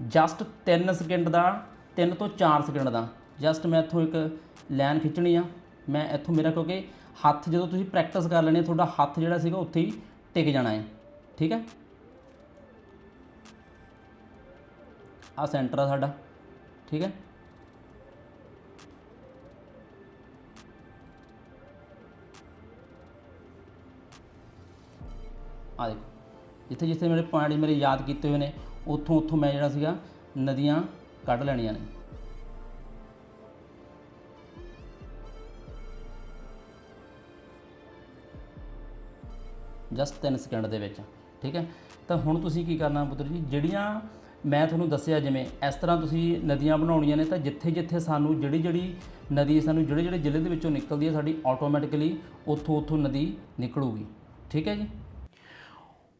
[SPEAKER 2] ਜਸਟ 3 ਸਕਿੰਟ ਦਾ 3 ਤੋਂ 4 ਸਕਿੰਟ ਦਾ। ਜਸਟ ਮੈਂ ਇੱਥੋਂ ਇੱਕ ਲਾਈਨ ਖਿੱਚਣੀ ਆ। ਮੈਂ ਇੱਥੋਂ ਮੇਰਾ ਕਿਉਂਕਿ ਹੱਥ ਜਦੋਂ ਤੁਸੀਂ ਪ੍ਰੈਕਟਿਸ ਕਰ ਲੈਣੀ ਤੁਹਾਡਾ ਹੱਥ ਜਿਹੜਾ ਸੀਗਾ ਉੱਥੇ ਹੀ ਟਿਕ ਜਾਣਾ ਹੈ। ਠੀਕ ਹੈ? ਆ ਸੈਂਟਰ ਆ ਸਾਡਾ। ਠੀਕ ਹੈ? ਆ ਦੇਖੋ। ਜਿੱਥੇ ਜਿੱਥੇ ਮੇਰੇ ਪੁਆਇੰਟ ਮੇਰੇ ਯਾਦ ਕੀਤੇ ਹੋਏ ਨੇ ਉੱਥੋਂ ਉੱਥੋਂ ਮੈਂ ਜਿਹੜਾ ਸੀਗਾ, ਨਦੀਆਂ ਕੱਢ ਲੈਣੀਆਂ ਨੇ। ਜਸਟ 3 ਸਕਿੰਟ ਦੇ ਵਿੱਚ, ਠੀਕ ਹੈ? ਤਾਂ ਹੁਣ ਤੁਸੀਂ ਕੀ ਕਰਨਾ ਪੁੱਤਰ ਜੀ? ਜਿਹੜੀਆਂ ਮੈਂ ਤੁਹਾਨੂੰ ਦੱਸਿਆ, ਜਿਵੇਂ ਇਸ ਤਰ੍ਹਾਂ ਤੁਸੀਂ ਨਦੀਆਂ ਬਣਾਉਣੀਆਂ ਨੇ, ਤਾਂ ਜਿੱਥੇ ਜਿੱਥੇ ਸਾਨੂੰ ਜਿਹੜੀ ਜਿਹੜੀ ਨਦੀ, ਸਾਨੂੰ ਜਿਹੜੇ ਜਿਹੜੇ ਜ਼ਿਲ੍ਹੇ ਦੇ ਵਿੱਚੋਂ ਨਿਕਲਦੀ ਹੈ, ਸਾਡੀ ਆਟੋਮੈਟਿਕਲੀ ਉੱਥੋਂ ਉੱਥੋਂ ਨਦੀ ਨਿਕਲੂਗੀ। ਠੀਕ ਹੈ ਜੀ?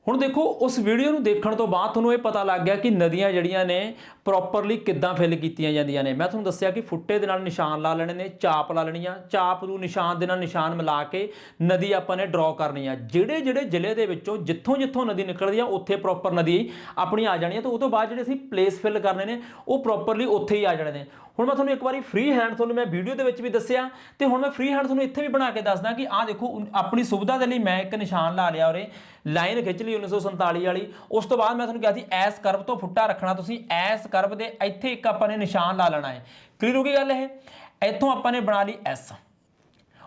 [SPEAKER 1] ਹੁਣ ਦੇਖੋ, ਉਸ ਵੀਡੀਓ ਨੂੰ ਦੇਖਣ ਤੋਂ ਬਾਅਦ ਤੁਹਾਨੂੰ ਇਹ ਪਤਾ ਲੱਗ ਗਿਆ ਕਿ ਨਦੀਆਂ ਜਿਹੜੀਆਂ ਨੇ ਪ੍ਰੋਪਰਲੀ ਕਿੱਦਾਂ ਫਿਲ ਕੀਤੀਆਂ ਜਾਂਦੀਆਂ ਨੇ। ਮੈਂ ਤੁਹਾਨੂੰ ਦੱਸਿਆ ਕਿ ਫੁੱਟੇ ਦੇ ਨਾਲ ਨਿਸ਼ਾਨ ਲਾ ਲੈਣੇ ਨੇ, ਚਾਪ ਲਾ ਲੈਣੀ ਆ। ਚਾਪ ਨੂੰ ਨਿਸ਼ਾਨ ਦੇ ਨਾਲ ਨਿਸ਼ਾਨ ਮਿਲਾ ਕੇ ਨਦੀ ਆਪਾਂ ਨੇ ਡਰਾਅ ਕਰਨੀ ਆ। ਜਿਹੜੇ ਜਿਹੜੇ ਜ਼ਿਲ੍ਹੇ ਦੇ ਵਿੱਚੋਂ ਜਿੱਥੋਂ ਜਿੱਥੋਂ ਨਦੀ ਨਿਕਲਦੀ ਆ, ਉੱਥੇ ਪ੍ਰੋਪਰ ਨਦੀ ਆਪਣੀ ਆ ਜਾਣੀ ਆ। ਤੇ ਉਹ ਤੋਂ ਬਾਅਦ ਜਿਹੜੇ ਅਸੀਂ ਪਲੇਸ ਫਿਲ ਕਰਨੇ ਨੇ, ਉਹ ਪ੍ਰੋਪਰਲੀ ਉੱਥੇ ਹੀ ਆ ਜਾਣੇ ਨੇ। ਹੁਣ ਮੈਂ ਤੁਹਾਨੂੰ ਇੱਕ ਵਾਰੀ ਫ੍ਰੀ ਹੈਂਡ ਤੁਹਾਨੂੰ ਮੈਂ ਵੀਡੀਓ ਦੇ ਵਿੱਚ ਵੀ ਦੱਸਿਆ ਤੇ ਹੁਣ ਮੈਂ ਫ੍ਰੀ ਹੈਂਡ ਤੁਹਾਨੂੰ ਇੱਥੇ ਵੀ ਬਣਾ ਕੇ ਦੱਸਦਾ ਕਿ ਆਹ ਦੇਖੋ ਆਪਣੀ ਸੁਵਿਧਾ ਦੇ ਲਈ ਮੈਂ ਇੱਕ ਨਿਸ਼ਾਨ ਲਾ ਲਿਆ ਉਰੇ। ਲਾਈਨ ਖਿੱਚ ਲਈ 1947 ਵਾਲੀ। ਉਸ ਤੋਂ ਬਾਅਦ ਮੈਂ ਤੁਹਾਨੂੰ ਕਿਹਾ ਸੀ ਐਸ ਕਰਵ ਤੋਂ ਫੁੱਟਾ ਰੱਖਣਾ ਤੁਸੀਂ। ਐਸ ਕਰਵ ਦੇ ਇੱਥੇ ਇੱਕ ਆਪਾਂ ਨੇ ਨਿਸ਼ਾਨ ਲਾ ਲੈਣਾ ਹੈ। ਕਲੀਅਰ ਹੋ ਗਈ ਗੱਲ ਇਹ? ਇੱਥੋਂ ਆਪਾਂ ਨੇ ਬਣਾ ਲਈ ਐਸ।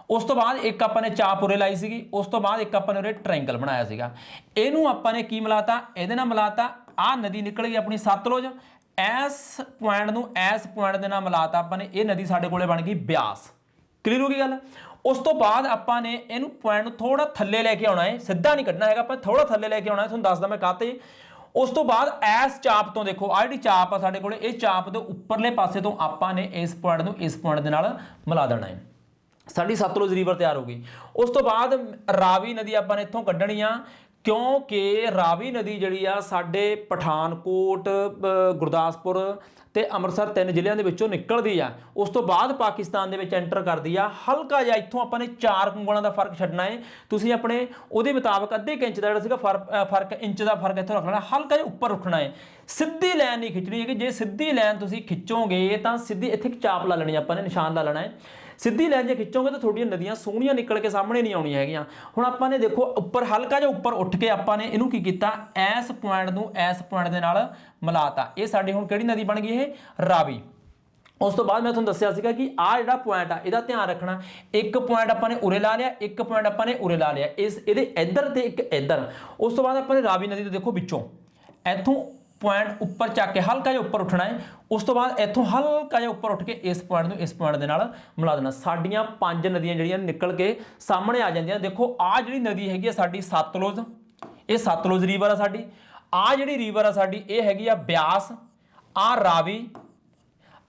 [SPEAKER 1] ਉਸ ਤੋਂ ਬਾਅਦ ਇੱਕ ਆਪਾਂ ਨੇ ਚਾਪ ਉਰੇ ਲਾਈ ਸੀਗੀ। ਉਸ ਤੋਂ ਬਾਅਦ ਇੱਕ ਆਪਾਂ ਨੇ ਉਰੇ ਟ੍ਰਾਇੰਗਲ ਬਣਾਇਆ ਸੀਗਾ। ਇਹਨੂੰ ਆਪਾਂ ਨੇ ਕੀ ਮਿਲਾਤਾ? ਇਹਦੇ ਨਾਲ ਮਿਲਾਤਾ, ਆਹ ਨਦੀ ਨਿਕਲ ਗਈ ਆਪਣੀ ਸਤਲੁਜ। ਐਸ ਪੁਆਇੰਟ ਨੂੰ ਐਸ ਪੁਆਇੰਟ ਦੇ ਨਾਲ ਮਿਲਾਤਾ ਆਪਾਂ ਨੇ, ਇਹ ਨਦੀ ਸਾਡੇ ਕੋਲੇ ਬਣ ਗਈ ਬਿਆਸ। ਕਲੀਅਰ ਹੋ ਗਈ ਗੱਲ? ਉਸ ਤੋਂ ਬਾਅਦ ਆਪਾਂ ਨੇ ਇਹਨੂੰ ਪੁਆਇੰਟ ਨੂੰ ਥੋੜਾ ਥੱਲੇ ਲੈ ਕੇ ਆਉਣਾ ਹੈ, ਸਿੱਧਾ ਨਹੀਂ ਕੱਢਣਾ ਹੈਗਾ, ਆਪਾਂ ਥੋੜਾ ਥੱਲੇ ਲੈ ਕੇ ਆਉਣਾ ਹੈ, ਤੁਹਾਨੂੰ ਦੱਸਦਾ ਮੈਂ ਕਾਤੇ ਉਸ ਤੋਂ ਬਾਅਦ ਐਸ ਚਾਪ ਤੋਂ ਦੇਖੋ ਆ ਜਿਹੜੀ ਚਾਪ ਆ ਸਾਡੇ ਕੋਲੇ, ਇਹ ਚਾਪ ਦੇ ਉੱਪਰਲੇ ਪਾਸੇ ਤੋਂ ਆਪਾਂ ਨੇ ਇਸ ਪੁਆਇੰਟ ਨੂੰ ਇਸ ਪੁਆਇੰਟ ਦੇ ਨਾਲ ਮਿਲਾ ਦੇਣਾ ਹੈ। ਸਾਡੀ ਸਤਲੁਜ ਰਿਵਰ ਤਿਆਰ ਹੋ ਗਈ। ਉਸ ਤੋਂ ਬਾਅਦ ਰਾਵੀ ਨਦੀ ਆਪਾਂ ਨੇ ਇੱਥੋਂ ਕੱਢਣੀ ਆ ਕਿਉਂਕਿ ਰਾਵੀ ਨਦੀ ਜਿਹੜੀ ਆ ਸਾਡੇ ਪਠਾਨਕੋਟ ਗੁਰਦਾਸਪੁਰ ਤੇ ਅੰਮ੍ਰਿਤਸਰ ਤਿੰਨ ਜ਼ਿਲ੍ਹਿਆਂ ਦੇ ਵਿੱਚੋਂ ਨਿਕਲਦੀ ਆ। ਉਸ ਤੋਂ ਬਾਅਦ ਪਾਕਿਸਤਾਨ ਦੇ ਵਿੱਚ ਐਂਟਰ ਕਰਦੀ ਆ। ਹਲਕਾ ਜਿਹਾ ਇੱਥੋਂ ਆਪਾਂ ਨੇ 4 ਉਂਗਲਾਂ ਦਾ ਫ਼ਰਕ ਛੱਡਣਾ ਹੈ ਤੁਸੀਂ ਆਪਣੇ ਉਹਦੇ ਮੁਤਾਬਕ ਅੱਧੇ ਕੁ ਇੰਚ ਦਾ ਜਿਹੜਾ ਸੀਗਾ ਫ਼ਰਕ ਫ਼ਰਕ, ਇੰਚ ਦਾ ਫ਼ਰਕ ਇੱਥੋਂ ਰੱਖਣਾ, ਹਲਕਾ ਜਿਹਾ ਉੱਪਰ ਉੱਠਣਾ ਹੈ ਸਿੱਧੀ ਲਾਈਨ ਨਹੀਂ ਖਿੱਚਣੀ ਹੈ ਕਿ ਜੇ ਸਿੱਧੀ ਲਾਈਨ ਤੁਸੀਂ ਖਿੱਚੋਗੇ ਤਾਂ ਸਿੱਧੀ ਇੱਥੇ ਇੱਕ ਚਾਪ ਲਾ ਲੈਣੀ ਆਪਾਂ ਨੇ, ਨਿਸ਼ਾਨ ਲਾ ਲੈਣਾ ਹੈ ਸਿੱਧੀ ਲਾਈਨ ਜੇ ਖਿੱਚੋਗੇ ਤਾਂ ਤੁਹਾਡੀਆਂ ਨਦੀਆਂ ਸੋਹਣੀਆਂ ਨਿਕਲ ਕੇ ਸਾਹਮਣੇ ਨਹੀਂ ਆਉਣੀਆਂ ਹੈਗੀਆਂ। ਹੁਣ ਆਪਾਂ ਨੇ ਦੇਖੋ, ਉੱਪਰ ਹਲਕਾ ਜਿਹਾ ਉੱਪਰ ਉੱਠ ਕੇ ਆਪਾਂ ਨੇ ਇਹਨੂੰ ਕੀ ਕੀਤਾ? ਐਸ ਪੁਆਇੰਟ ਨੂੰ ਐਸ ਪੁਆਇੰਟ ਦੇ ਨਾਲ ਮਿਲਾਤਾ। ਇਹ ਸਾਡੀ ਹੁਣ ਕਿਹੜੀ ਨਦੀ ਬਣ ਗਈ ਇਹ? ਰਾਵੀ। ਉਸ ਤੋਂ ਬਾਅਦ ਮੈਂ ਤੁਹਾਨੂੰ ਦੱਸਿਆ ਸੀਗਾ ਕਿ ਆ ਜਿਹੜਾ ਪੁਆਇੰਟ ਆ, ਇਹਦਾ ਧਿਆਨ ਰੱਖਣਾ। ਇੱਕ ਪੁਆਇੰਟ ਆਪਾਂ ਨੇ ਉਰੇ ਲਾ ਲਿਆ, ਇੱਕ ਪੁਆਇੰਟ ਆਪਾਂ ਨੇ ਉਰੇ ਲਾ ਲਿਆ। ਇਸ, ਇਹਦੇ ਇੱਧਰ ਤੇ ਇੱਕ ਇੱਧਰ। ਉਸ ਤੋਂ ਬਾਅਦ ਆਪਾਂ ਨੇ ਰਾਵੀ ਨਦੀ ਤੋਂ ਦੇਖੋ ਵਿੱਚੋਂ। ਇੱਥੋਂ ਪੁਆਇੰਟ ਉੱਪਰ ਚੱਕ ਕੇ ਹਲਕਾ ਜਿਹਾ ਉੱਪਰ ਉੱਠਣਾ ਹੈ। ਉਸ ਤੋਂ ਬਾਅਦ ਇੱਥੋਂ ਹਲਕਾ ਜਿਹਾ ਉੱਪਰ ਉੱਠ ਕੇ ਇਸ ਪੁਆਇੰਟ ਨੂੰ ਇਸ ਪੁਆਇੰਟ ਦੇ ਨਾਲ ਮਿਲਾ ਦੇਣਾ। ਸਾਡੀਆਂ ਪੰਜ ਨਦੀਆਂ ਜਿਹੜੀਆਂ ਨਿਕਲ ਕੇ ਸਾਹਮਣੇ ਆ ਜਾਂਦੀਆਂ। ਦੇਖੋ ਆ ਜਿਹੜੀ ਨਦੀ ਹੈਗੀ ਆ ਸਾਡੀ ਸਤਲੁਜ, ਇਹ ਸਤਲੁਜ ਰੀਵਰ ਆ ਸਾਡੀ। ਆ ਜਿਹੜੀ ਰੀਵਰ ਆ ਸਾਡੀ, ਇਹ ਹੈਗੀ ਆ ਬਿਆਸ ਆ ਰਾਵੀ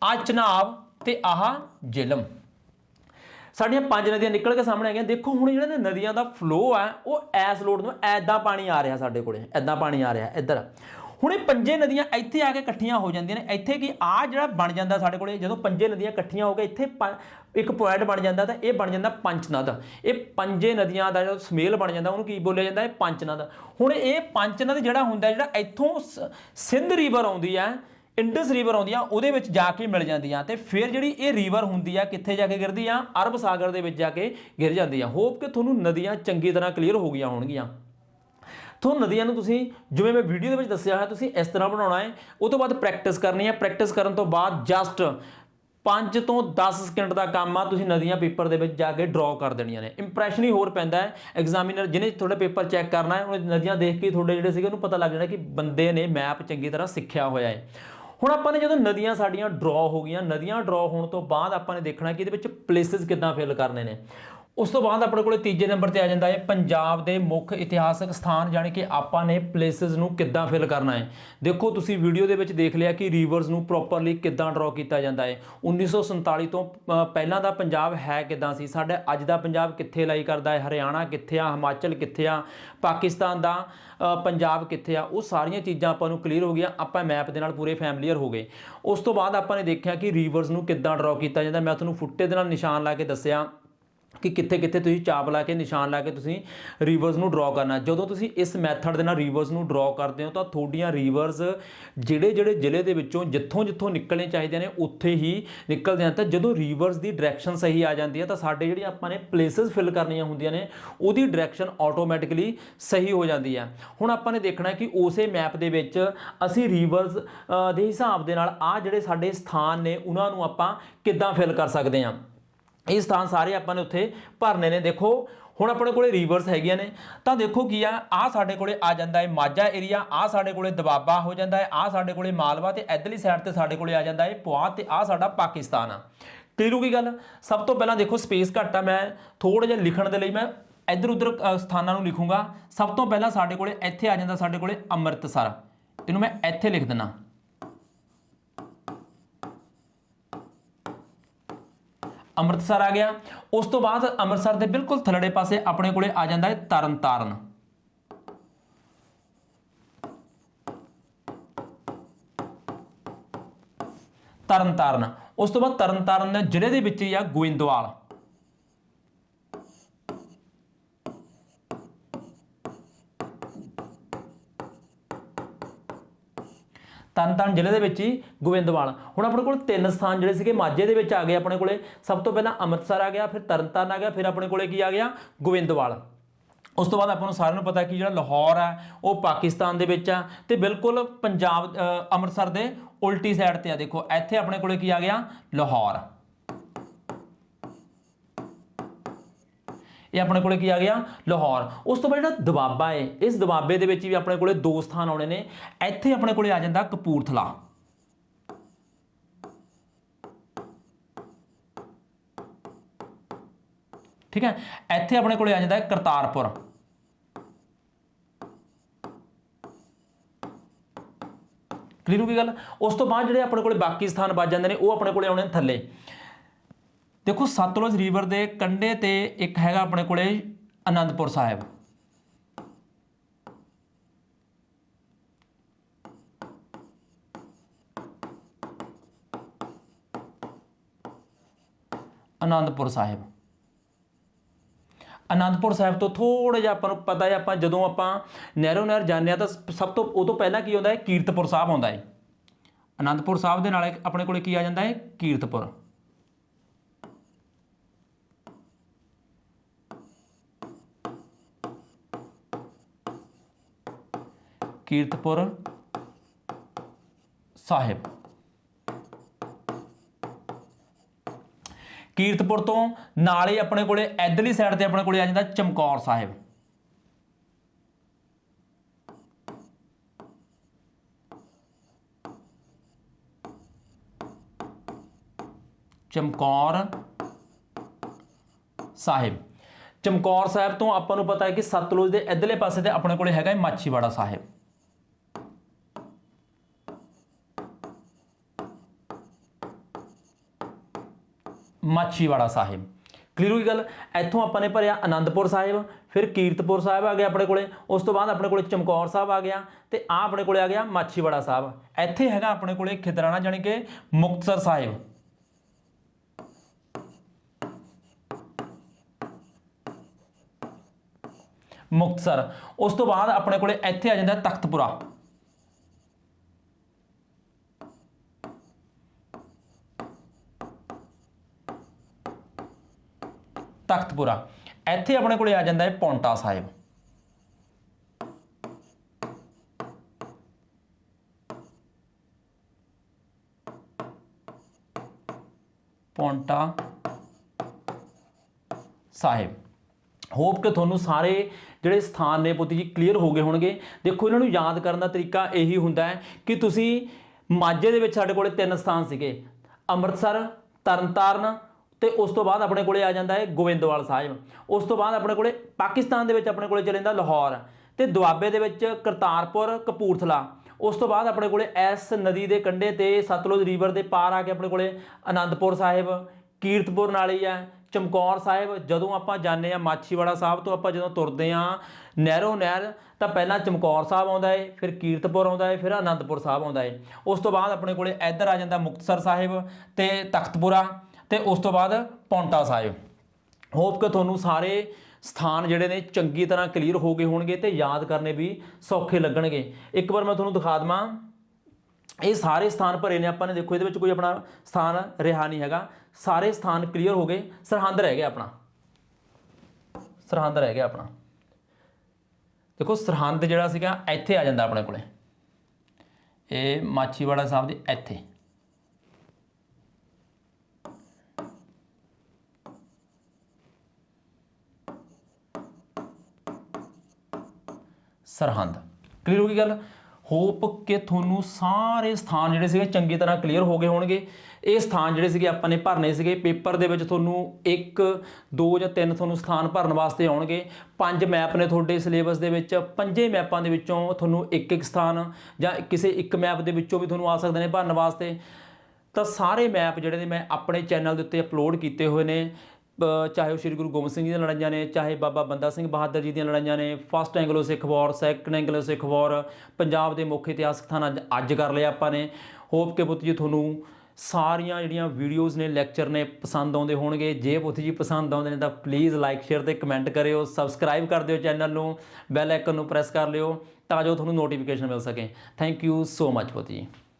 [SPEAKER 1] ਆ ਚਨਾਬ ਤੇ ਆਹ ਜੇਲਮ। ਸਾਡੀਆਂ ਪੰਜ ਨਦੀਆਂ ਨਿਕਲ ਕੇ ਸਾਹਮਣੇ ਆ ਗਈਆਂ। ਦੇਖੋ, ਹੁਣ ਜਿਹੜੇ ਨੇ ਨਦੀਆਂ ਦਾ ਫਲੋ ਆ, ਉਹ ਐਸ ਲੋਡ ਨੂੰ ਐਦਾਂ ਪਾਣੀ ਆ ਰਿਹਾ ਸਾਡੇ ਕੋਲੇ। ਐਦਾਂ ਪਾਣੀ ਆ ਰਿਹਾ ਇੱਧਰ। ਹੁਣ ਇਹ ਪੰਜੇ ਨਦੀਆਂ ਇੱਥੇ ਆ ਕੇ ਇਕੱਠੀਆਂ ਹੋ ਜਾਂਦੀਆਂ ਨੇ। ਇੱਥੇ ਕੀ ਆ ਜਿਹੜਾ ਬਣ ਜਾਂਦਾ ਸਾਡੇ ਕੋਲੇ, ਜਦੋਂ ਪੰਜੇ ਨਦੀਆਂ ਇਕੱਠੀਆਂ ਹੋ ਕੇ ਇੱਥੇ ਪ- ਇੱਕ ਪੁਆਇੰਟ ਬਣ ਜਾਂਦਾ ਤਾਂ ਇਹ ਬਣ ਜਾਂਦਾ ਪੰਚਨਦ। ਇਹ ਪੰਜੇ ਨਦੀਆਂ ਦਾ ਜਦੋਂ ਸਮੇਲ ਬਣ ਜਾਂਦਾ, ਉਹਨੂੰ ਕੀ ਬੋਲਿਆ ਜਾਂਦਾ? ਹੈ ਪੰਚਨਦ। ਹੁਣ ਇਹ ਪੰਚਨਦ ਜਿਹੜਾ ਹੁੰਦਾ, ਜਿਹੜਾ ਇੱਥੋਂ ਸ- ਸਿੰਧ ਰਿਵਰ ਆਉਂਦੀ ਹੈ ਇੰਡਸ ਰਿਵਰ ਆਉਂਦੀ ਆ, ਉਹਦੇ ਵਿੱਚ ਜਾ ਕੇ ਮਿਲ ਜਾਂਦੀ ਆ ਤੇ ਫਿਰ ਜਿਹੜੀ ਇਹ ਰਿਵਰ ਹੁੰਦੀ ਆ, ਕਿੱਥੇ ਜਾ ਕੇ ਗਿਰਦੀ ਆ? ਅਰਬ ਸਾਗਰ ਦੇ ਵਿੱਚ ਜਾ ਕੇ ਗਿਰ ਜਾਂਦੀ ਆ। ਹੋਪ ਕਿ ਤੁਹਾਨੂੰ ਨਦੀਆਂ ਚੰਗੀ ਤਰ੍ਹਾਂ ਕਲੀਅਰ ਹੋ ਗਈਆਂ ਹੋਣਗੀਆਂ। ਤੁਹਾਨੂੰ ਨਦੀਆਂ ਨੂੰ ਤੁਸੀਂ ਜਿਵੇਂ ਮੈਂ ਵੀਡੀਓ ਦੇ ਵਿੱਚ ਦੱਸਿਆ ਹੈ ਤੁਸੀਂ ਇਸ ਤਰ੍ਹਾਂ ਬਣਾਉਣਾ ਹੈ। ਉਹ ਤੋਂ ਬਾਅਦ ਪ੍ਰੈਕਟਿਸ ਕਰਨੀ ਹੈ। ਪ੍ਰੈਕਟਿਸ ਕਰਨ ਤੋਂ ਬਾਅਦ ਜਸਟ 5 ਤੋਂ 10 ਸਕਿੰਟ ਦਾ ਕੰਮ ਆ, ਤੁਸੀਂ ਨਦੀਆਂ ਪੇਪਰ ਦੇ ਵਿੱਚ ਜਾ ਕੇ ਡਰਾਅ ਕਰ ਦੇਣੀਆਂ ਨੇ। ਇੰਪ੍ਰੈਸ਼ਨ ਹੀ ਹੋਰ ਪੈਂਦਾ ਹੈ। ਐਗਜ਼ਾਮੀਨਰ ਜਿਹਨੇ ਤੁਹਾਡਾ ਪੇਪਰ ਚੈੱਕ ਕਰਨਾ ਹੈ ਉਹ ਨਦੀਆਂ ਦੇਖ ਕੇ ਤੁਹਾਡੇ ਜਿਹੜੇ ਸੀਗੇ, ਉਹਨੂੰ ਪਤਾ ਲੱਗ ਜਾਣਾ ਕਿ ਬੰਦੇ ਨੇ ਮੈਪ ਚੰਗੀ ਤਰ੍ਹਾਂ ਸਿੱਖਿਆ ਹੋਇਆ ਹੈ। ਹੁਣ ਆਪਾਂ ਨੇ ਜਦੋਂ ਨਦੀਆਂ ਸਾਡੀਆਂ ਡਰਾਅ ਹੋ ਗਈਆਂ, ਨਦੀਆਂ ਡਰਾਅ ਹੋਣ ਤੋਂ ਬਾਅਦ ਆਪਾਂ ਨੇ ਦੇਖਣਾ ਕਿ ਇਹਦੇ ਵਿੱਚ ਪਲੇਸਿਸ ਕਿੱਦਾਂ ਫਿਲ ਕਰਨੇ ਨੇ। ਉਸ ਤੋਂ ਬਾਅਦ ਆਪਣੇ ਕੋਲੇ ਤੀਜੇ ਨੰਬਰ ਤੇ ਆ ਜਾਂਦਾ ਹੈ ਪੰਜਾਬ ਦੇ ਮੁੱਖ ਇਤਿਹਾਸਕ ਸਥਾਨ, ਯਾਨੀ ਕਿ ਆਪਾਂ ਨੇ ਪਲੇਸਸ ਨੂੰ ਕਿੱਦਾਂ ਫਿਲ ਕਰਨਾ ਹੈ। ਦੇਖੋ, ਤੁਸੀਂ ਵੀਡੀਓ ਦੇ ਵਿੱਚ ਦੇਖ ਲਿਆ ਕਿ ਰਿਵਰਸ ਨੂੰ ਪ੍ਰੋਪਰਲੀ ਕਿੱਦਾਂ ਡਰਾ ਕੀਤਾ ਜਾਂਦਾ ਹੈ। 1947 ਤੋਂ ਪਹਿਲਾਂ ਦਾ ਪੰਜਾਬ ਹੈ ਕਿੱਦਾਂ ਸੀ? ਸਾਡਾ ਅੱਜ ਦਾ ਪੰਜਾਬ ਕਿੱਥੇ ਲਾਈ ਕਰਦਾ ਹੈ? ਹਰਿਆਣਾ ਕਿੱਥੇ ਆ? ਹਿਮਾਚਲ ਕਿੱਥੇ ਆ? ਪਾਕਿਸਤਾਨ ਦਾ ਪੰਜਾਬ ਕਿੱਥੇ ਆ? ਉਹ ਸਾਰੀਆਂ ਚੀਜ਼ਾਂ ਆਪਾਂ ਨੂੰ ਕਲੀਅਰ ਹੋ ਗਈਆਂ। ਆਪਾਂ ਮੈਪ ਦੇ ਨਾਲ ਪੂਰੇ ਫੈਮਲੀਅਰ ਹੋ ਗਏ। ਉਸ ਤੋਂ ਬਾਅਦ ਆਪਾਂ ਨੇ ਦੇਖਿਆ ਕਿ ਰਿਵਰਸ ਨੂੰ ਕਿੱਦਾਂ ਡਰਾ ਕੀਤਾ ਜਾਂਦਾ। ਮੈਂ ਤੁਹਾਨੂੰ ਫੁੱਟੇ ਦੇ ਨਾਲ ਨਿਸ਼ਾਨ ਲਾ ਕੇ ਦੱਸਿਆ। ਕਿ ਕਿੱਥੇ ਕਿੱਥੇ ਤੁਸੀਂ ਚਾਪ ਲਾ ਕੇ, ਨਿਸ਼ਾਨ ਲਾ ਕੇ ਤੁਸੀਂ ਰਿਵਰਸ ਨੂੰ ਡਰਾ ਕਰਨਾ। ਜਦੋਂ ਤੁਸੀਂ ਇਸ ਮੈਥਡ ਦੇ ਨਾਲ ਰਿਵਰਸ ਨੂੰ ਡਰਾ ਕਰਦੇ ਹੋ, ਤਾਂ ਤੁਹਾਡੀਆਂ ਰਿਵਰਸ ਜਿਹੜੇ ਜਿਹੜੇ ਜ਼ਿਲ੍ਹੇ ਦੇ ਵਿੱਚੋਂ ਜਿੱਥੋਂ ਜਿੱਥੋਂ ਨਿਕਲਣੇ ਚਾਹੀਦੇ ਨੇ, ਉੱਥੇ ਹੀ ਨਿਕਲਦੇ ਹਨ। ਤਾਂ ਜਦੋਂ ਰਿਵਰਸ ਦੀ ਡਾਇਰੈਕਸ਼ਨ ਸਹੀ ਆ ਜਾਂਦੀ ਹੈ, ਤਾਂ ਸਾਡੇ ਜਿਹੜੀ ਆਪਾਂ ਨੇ ਪਲੇਸਸ ਫਿਲ ਕਰਨੀਆਂ ਹੁੰਦੀਆਂ ਨੇ, ਉਹਦੀ ਡਾਇਰੈਕਸ਼ਨ ਆਟੋਮੈਟਿਕਲੀ ਸਹੀ ਹੋ ਜਾਂਦੀ ਹੈ। ਹੁਣ ਆਪਾਂ ਨੇ ਦੇਖਣਾ ਕਿ ਉਸੇ ਮੈਪ ਦੇ ਵਿੱਚ ਅਸੀਂ ਰਿਵਰਸ ਦੇ ਹਿਸਾਬ ਦੇ ਨਾਲ ਆ ਜਿਹੜੇ ਸਾਡੇ ਸਥਾਨ ਨੇ, ਉਹਨਾਂ ਨੂੰ ਆਪਾਂ ਕਿੱਦਾਂ ਫਿਲ ਕਰ ਸਕਦੇ ਹਾਂ। ਇਹ ਸਥਾਨ ਸਾਰੇ ਆਪਾਂ ਨੇ ਉੱਥੇ ਭਰਨੇ ਨੇ। ਦੇਖੋ, ਹੁਣ ਆਪਣੇ ਕੋਲੇ ਰੀਵਰਸ ਹੈਗੀਆਂ ਨੇ। ਤਾਂ ਦੇਖੋ ਕੀ ਆ ਆ ਸਾਡੇ ਕੋਲੇ ਆ ਜਾਂਦਾ ਹੈ ਮਾਝਾ ਏਰੀਆ ਆ ਸਾਡੇ ਕੋਲੇ ਦਬਾਬਾ ਹੋ ਜਾਂਦਾ ਹੈ ਆ ਸਾਡੇ ਕੋਲੇ ਮਾਲਵਾ ਤੇ ਇਧਰਲੀ ਸਾਈਡ ਤੇ ਸਾਡੇ ਕੋਲੇ ਆ ਜਾਂਦਾ ਹੈ ਪੁਆ ਤੇ ਆ ਸਾਡਾ ਪਾਕਿਸਤਾਨ ਆ। ਕਲੀਅਰ ਕੀ ਗੱਲ? ਸਭ ਤੋਂ ਪਹਿਲਾਂ ਦੇਖੋ ਸਪੇਸ ਘੱਟ ਆ ਮੈਂ ਥੋੜਾ ਜਿਹਾ ਲਿਖਣ ਦੇ ਲਈ ਮੈਂ ਇੱਧਰ ਉੱਧਰ ਸਥਾਨਾਂ ਨੂੰ ਲਿਖੂੰਗਾ। ਸਭ ਤੋਂ ਪਹਿਲਾਂ ਸਾਡੇ ਕੋਲੇ ਇੱਥੇ ਆ ਜਾਂਦਾ ਸਾਡੇ ਕੋਲੇ ਅੰਮ੍ਰਿਤਸਰ। ਇਹਨੂੰ ਮੈਂ ਇੱਥੇ ਲਿਖ ਦਿੰਨਾ ਅੰਮ੍ਰਿਤਸਰ ਆ ਗਿਆ। ਉਸ ਤੋਂ ਬਾਅਦ ਅੰਮ੍ਰਿਤਸਰ ਦੇ ਬਿਲਕੁਲ ਥੱਲੜੇ ਪਾਸੇ ਆਪਣੇ ਕੋਲੇ ਆ ਜਾਂਦਾ ਹੈ ਤਰਨਤਾਰਨ। ਤਰਨਤਾਰਨ। ਉਸ ਤੋਂ ਬਾਅਦ ਤਰਨਤਾਰਨ ਜ਼ਿਲ੍ਹੇ ਦੇ ਵਿੱਚ ਹੀ ਆ ਗੋਇੰਦਵਾਲ। ਤਰਨਤਾਰਨ ਜ਼ਿਲ੍ਹੇ ਦੇ ਵਿੱਚ ਹੀ ਗੋਬਿੰਦਵਾਲ। ਹੁਣ ਆਪਣੇ ਕੋਲ ਤਿੰਨ ਸਥਾਨ ਜਿਹੜੇ ਸੀਗੇ, ਮਾਝੇ ਦੇ ਵਿੱਚ ਆ ਗਏ ਆਪਣੇ ਕੋਲੇ। ਸਭ ਤੋਂ ਪਹਿਲਾਂ ਅੰਮ੍ਰਿਤਸਰ ਆ ਗਿਆ, ਫਿਰ ਤਰਨਤਾਰਨ ਆ ਗਿਆ, ਫਿਰ ਆਪਣੇ ਕੋਲੇ ਕੀ ਆ ਗਿਆ? ਗੋਬਿੰਦਵਾਲ। ਉਸ ਤੋਂ ਬਾਅਦ ਆਪਾਂ ਨੂੰ ਸਾਰਿਆਂ ਨੂੰ ਪਤਾ ਕਿ ਜਿਹੜਾ ਲਾਹੌਰ ਆ, ਉਹ ਪਾਕਿਸਤਾਨ ਦੇ ਵਿੱਚ ਆ ਤੇ ਬਿਲਕੁਲ ਪੰਜਾਬ ਅੰਮ੍ਰਿਤਸਰ ਦੇ ਉਲਟੀ ਸਾਈਡ ਤੇ ਆ। ਦੇਖੋ, ਇੱਥੇ ਆਪਣੇ ਕੋਲੇ ਕੀ ਆ ਗਿਆ? ਲਾਹੌਰ। ਇਹ ਆਪਣੇ ਕੋਲੇ ਕੀ ਆ ਗਿਆ? ਲਾਹੌਰ। ਉਸ ਤੋਂ ਬਾਅਦ ਜਿਹੜਾ ਦਬਾਬਾ ਹੈ ਇਸ ਦਬਾਬੇ ਦੇ ਵਿੱਚ ਵੀ ਆਪਣੇ ਕੋਲੇ ਦੋ ਸਥਾਨ ਆਉਣੇ ਨੇ। ਇੱਥੇ ਆਪਣੇ ਕੋਲੇ ਆ ਜਾਂਦਾ ਕਪੂਰਥਲਾ। ਠੀਕ ਹੈ? ਇੱਥੇ ਆਪਣੇ ਕੋਲੇ ਆ ਜਾਂਦਾ ਹੈ ਕਰਤਾਰਪੁਰ। ਕਲੀਅਰ ਹੋ ਗਈ ਗੱਲ? ਉਸ ਤੋਂ ਬਾਅਦ ਜਿਹੜੇ ਆਪਣੇ ਕੋਲੇ ਬਾਕੀ ਸਥਾਨ ਬਚ ਜਾਂਦੇ ਨੇ, ਉਹ ਆਪਣੇ ਕੋਲੇ ਆਉਣੇ ਨੇ ਥੱਲੇ। ਦੇਖੋ ਸਤਲੁਜ ਰਿਵਰ ਦੇ ਕੰਢੇ ਤੇ ਇੱਕ ਹੈਗਾ ਆਪਣੇ ਕੋਲੇ ਅਨੰਦਪੁਰ ਸਾਹਿਬ। ਅਨੰਦਪੁਰ ਸਾਹਿਬ। ਅਨੰਦਪੁਰ ਸਾਹਿਬ ਤੋਂ ਥੋੜਾ ਜਿਹਾ ਆਪਾਂ ਨੂੰ ਪਤਾ ਹੈ, ਆਪਾਂ ਜਦੋਂ ਆਪਾਂ ਨਹਿਰੋ ਨਹਿਰ ਜਾਂਦੇ ਆ ਤਾਂ ਸਭ ਤੋਂ ਉਹ ਤੋਂ ਪਹਿਲਾਂ ਕੀ ਆਉਂਦਾ ਹੈ? ਕੀਰਤਪੁਰ ਸਾਹਿਬ ਆਉਂਦਾ ਹੈ। ਅਨੰਦਪੁਰ ਸਾਹਿਬ ਦੇ ਨਾਲ ਆਪਣੇ ਕੋਲੇ ਕੀ ਆ ਜਾਂਦਾ ਹੈ? ਕੀਰਤਪੁਰ। ਕੀਰਤਪੁਰ ਸਾਹਿਬ। ਕੀਰਤਪੁਰ ਤੋਂ ਨਾਲ ਹੀ ਆਪਣੇ ਕੋਲੇ, ਇਧਰਲੀ ਸਾਈਡ ਤੇ ਆਪਣੇ ਕੋਲੇ ਆ ਜਾਂਦਾ ਚਮਕੌਰ ਸਾਹਿਬ। ਚਮਕੌਰ ਸਾਹਿਬ। ਚਮਕੌਰ ਸਾਹਿਬ ਤੋਂ ਆਪਾਂ ਨੂੰ ਪਤਾ ਹੈ ਕਿ ਸਤਲੁਜ ਦੇ ਇਧਰਲੇ ਪਾਸੇ ਤੇ ਆਪਣੇ ਕੋਲੇ ਹੈਗਾ ਮਾਛੀਵਾੜਾ ਸਾਹਿਬ। ਮਾਛੀਵਾੜਾ ਸਾਹਿਬ। ਕਲੀਅਰ ਹੋਈ ਗੱਲ? ਇੱਥੋਂ ਆਪਾਂ ਨੇ ਭਰਿਆ ਆਨੰਦਪੁਰ ਸਾਹਿਬ, ਫਿਰ ਕੀਰਤਪੁਰ ਸਾਹਿਬ ਆ ਗਿਆ ਆਪਣੇ ਕੋਲੇ, ਉਸ ਤੋਂ ਬਾਅਦ ਆਪਣੇ ਕੋਲੇ ਚਮਕੌਰ ਸਾਹਿਬ ਆ ਗਿਆ ਤੇ ਆ ਆਪਣੇ ਕੋਲੇ ਆ ਗਿਆ ਮਾਛੀਵਾੜਾ ਸਾਹਿਬ। ਇੱਥੇ ਹੈਗਾ ਆਪਣੇ ਕੋਲੇ ਖਿਦਰਾਣਾ ਜਾਣੀ ਕਿ ਮੁਕਤਸਰ ਸਾਹਿਬ। ਮੁਕਤਸਰ। ਉਸ ਤੋਂ ਬਾਅਦ ਆਪਣੇ ਕੋਲੇ ਇੱਥੇ ਆ ਜਾਂਦਾ ਤਖਤਪੁਰਾ। ਤਖਤਪੁਰਾ ਇੱਥੇ ਆਪਣੇ ਕੋਲੇ ਆ ਜਾਂਦਾ ਹੈ ਪੌਂਟਾ ਸਾਹਿਬ। ਪੌਂਟਾ ਸਾਹਿਬ। ਹੋਪ ਕਿ ਤੁਹਾਨੂੰ ਸਾਰੇ ਜਿਹੜੇ ਸਥਾਨ ਨੇ ਪੁੱਤ ਜੀ ਕਲੀਅਰ ਹੋ ਗਏ ਹੋਣਗੇ। ਦੇਖੋ, ਇਹਨਾਂ ਨੂੰ ਯਾਦ ਕਰਨ ਦਾ ਤਰੀਕਾ ਇਹੀ ਹੁੰਦਾ ਹੈ ਕਿ ਤੁਸੀਂ ਮਾਝੇ ਦੇ ਵਿੱਚ ਸਾਡੇ ਕੋਲੇ ਤਿੰਨ ਸਥਾਨ ਸੀਗੇ। ਅੰਮ੍ਰਿਤਸਰ, ਤਰਨਤਾਰਨ ਤੇ ਉਸ ਤੋਂ ਬਾਅਦ ਆਪਣੇ ਕੋਲੇ ਆ ਜਾਂਦਾ ਹੈ ਗੋਬਿੰਦਵਾਲ ਸਾਹਿਬ। ਉਸ ਤੋਂ ਬਾਅਦ ਆਪਣੇ ਕੋਲੇ ਪਾਕਿਸਤਾਨ ਦੇ ਵਿੱਚ ਆਪਣੇ ਕੋਲੇ ਚਲੇ ਜਾਂਦਾ ਲਾਹੌਰ ਤੇ ਦੁਆਬੇ ਦੇ ਵਿੱਚ ਕਰਤਾਰਪੁਰ, ਕਪੂਰਥਲਾ। ਉਸ ਤੋਂ ਬਾਅਦ ਆਪਣੇ ਕੋਲੇ ਐਸ ਨਦੀ ਦੇ ਕੰਢੇ ਤੇ ਸਤਲੁਜ ਰਿਵਰ ਦੇ ਪਾਰ ਆ ਕੇ ਆਪਣੇ ਕੋਲੇ ਆਨੰਦਪੁਰ ਸਾਹਿਬ, ਕੀਰਤਪੁਰ ਨਾਲੀ ਆ, ਚਮਕੌਰ ਸਾਹਿਬ। ਜਦੋਂ ਆਪਾਂ ਜਾਂਦੇ ਆ ਮਾਛੀਵਾੜਾ ਸਾਹਿਬ ਤੋਂ ਆਪਾਂ ਜਦੋਂ ਤੁਰਦੇ ਆ ਨਹਿਰੋ ਨਹਿਰ, ਤਾਂ ਪਹਿਲਾਂ ਚਮਕੌਰ ਸਾਹਿਬ ਆਉਂਦਾ ਏ ਫਿਰ ਕੀਰਤਪੁਰ ਆਉਂਦਾ ਏ ਫਿਰ ਆਨੰਦਪੁਰ ਸਾਹਿਬ ਆਉਂਦਾ ਏ ਉਸ ਤੋਂ ਬਾਅਦ ਆਪਣੇ ਕੋਲੇ ਇੱਧਰ ਆ ਜਾਂਦਾ ਮੁਕਤਸਰ ਸਾਹਿਬ ਤੇ ਤਖਤਪੁਰਾ। ਤੇ ਉਸ ਤੋਂ ਬਾਅਦ ਪੌਂਟਾ ਸਾਹਿਬ। ਹੋਪ ਕਿ ਤੁਹਾਨੂੰ ਸਾਰੇ ਸਥਾਨ ਜਿਹੜੇ ਨੇ ਚੰਗੀ ਤਰ੍ਹਾਂ ਕਲੀਅਰ ਹੋ ਗਏ ਹੋਣਗੇ ਤੇ ਯਾਦ ਕਰਨੇ ਵੀ ਸੌਖੇ ਲੱਗਣਗੇ। ਇੱਕ ਵਾਰ ਮੈਂ ਤੁਹਾਨੂੰ ਦਿਖਾ ਦਵਾਂ, ਇਹ ਸਾਰੇ ਸਥਾਨ ਭਰੇ ਨੇ, ਆਪਾਂ ਨੇ ਦੇਖੋ, ਇਹਦੇ ਵਿੱਚ ਕੋਈ ਆਪਣਾ ਸਥਾਨ ਰਿਹਾ ਨਹੀਂ ਹੈਗਾ। ਸਾਰੇ ਸਥਾਨ ਕਲੀਅਰ ਹੋ ਗਏ। ਸਰਹੰਦ ਰਹਿ ਗਿਆ ਆਪਣਾ। ਸਰਹੰਦ ਰਹਿ ਗਿਆ ਆਪਣਾ। ਦੇਖੋ, ਸਰਹੰਦ ਜਿਹੜਾ ਸੀਗਾ, ਇੱਥੇ ਆ ਜਾਂਦਾ ਆਪਣੇ ਕੋਲੇ। ਇਹ ਮਾਛੀਵਾੜਾ ਸਾਹਿਬ ਦੇ ਇੱਥੇ। ਸਰਹੰਦ। ਕਲੀਅਰ ਹੋ ਗਈ ਗੱਲ? ਹੋਪ ਕਿ ਤੁਹਾਨੂੰ ਸਾਰੇ ਸਥਾਨ ਜਿਹੜੇ ਸੀਗੇ ਚੰਗੀ ਤਰ੍ਹਾਂ ਕਲੀਅਰ ਹੋ ਗਏ ਹੋਣਗੇ। ਇਹ ਸਥਾਨ ਜਿਹੜੇ ਸੀਗੇ ਆਪਾਂ ਨੇ ਭਰਨੇ ਸੀਗੇ, ਪੇਪਰ ਦੇ ਵਿੱਚ ਤੁਹਾਨੂੰ 1 2 ਜਾਂ 3 ਤੁਹਾਨੂੰ ਸਥਾਨ ਭਰਨ ਵਾਸਤੇ ਆਉਣਗੇ। ਪੰਜ ਮੈਪ ਨੇ ਤੁਹਾਡੇ ਸਿਲੇਬਸ ਦੇ ਵਿੱਚ, ਪੰਜੇ ਮੈਪਾਂ ਦੇ ਵਿੱਚੋਂ ਤੁਹਾਨੂੰ ਇੱਕ ਇੱਕ ਸਥਾਨ ਜਾਂ ਕਿਸੇ ਇੱਕ ਮੈਪ ਦੇ ਵਿੱਚੋਂ ਵੀ ਤੁਹਾਨੂੰ ਆ ਸਕਦੇ ਨੇ ਭਰਨ ਵਾਸਤੇ। ਤਾਂ ਸਾਰੇ ਮੈਪ ਜਿਹੜੇ ਨੇ ਮੈਂ ਆਪਣੇ ਚੈਨਲ ਦੇ ਉੱਤੇ ਅਪਲੋਡ ਕੀਤੇ ਹੋਏ ਨੇ। ਚਾਹੇ ਉਹ ਸ੍ਰੀ ਗੁਰੂ ਗੋਬਿੰਦ ਸਿੰਘ ਜੀ ਦੀਆਂ ਲੜਾਈਆਂ ਨੇ, ਚਾਹੇ ਬਾਬਾ ਬੰਦਾ ਸਿੰਘ ਬਹਾਦਰ ਜੀ ਦੀਆਂ ਲੜਾਈਆਂ ਨੇ first Anglo Sikh war second Anglo Sikh war Punjab ਦੇ ਮੁੱਖ ਇਤਿਹਾਸਕ ਸਥਾਨ ਅੱਜ ਅੱਜ ਕਰ ਲਿਆ ਆਪਾਂ ਨੇ। ਹੋਪ ਕਿ ਪੁੱਤ ਜੀ ਤੁਹਾਨੂੰ ਸਾਰੀਆਂ ਜਿਹੜੀਆਂ ਵੀਡੀਓਜ਼ ਨੇ ਲੈਕਚਰ ਨੇ ਪਸੰਦ ਆਉਂਦੇ ਹੋਣਗੇ। ਜੇ ਪੁੱਤ ਜੀ ਪਸੰਦ ਆਉਂਦੇ ਨੇ ਤਾਂ ਪਲੀਜ਼ ਲਾਈਕ ਸ਼ੇਅਰ ਤੇ ਕਮੈਂਟ ਕਰਿਓ। ਸਬਸਕ੍ਰਾਈਬ ਕਰ ਦਿਓ ਚੈਨਲ ਨੂੰ। ਬੈਲ ਆਈਕਨ ਨੂੰ ਪ੍ਰੈਸ ਕਰ ਲਿਓ ਤਾਂ ਜੋ ਤੁਹਾਨੂੰ ਨੋਟੀਫਿਕੇਸ਼ਨ ਮਿਲ ਸਕੇ। ਥੈਂਕ ਯੂ ਸੋ ਮਚ ਪੁੱਤ ਜੀ।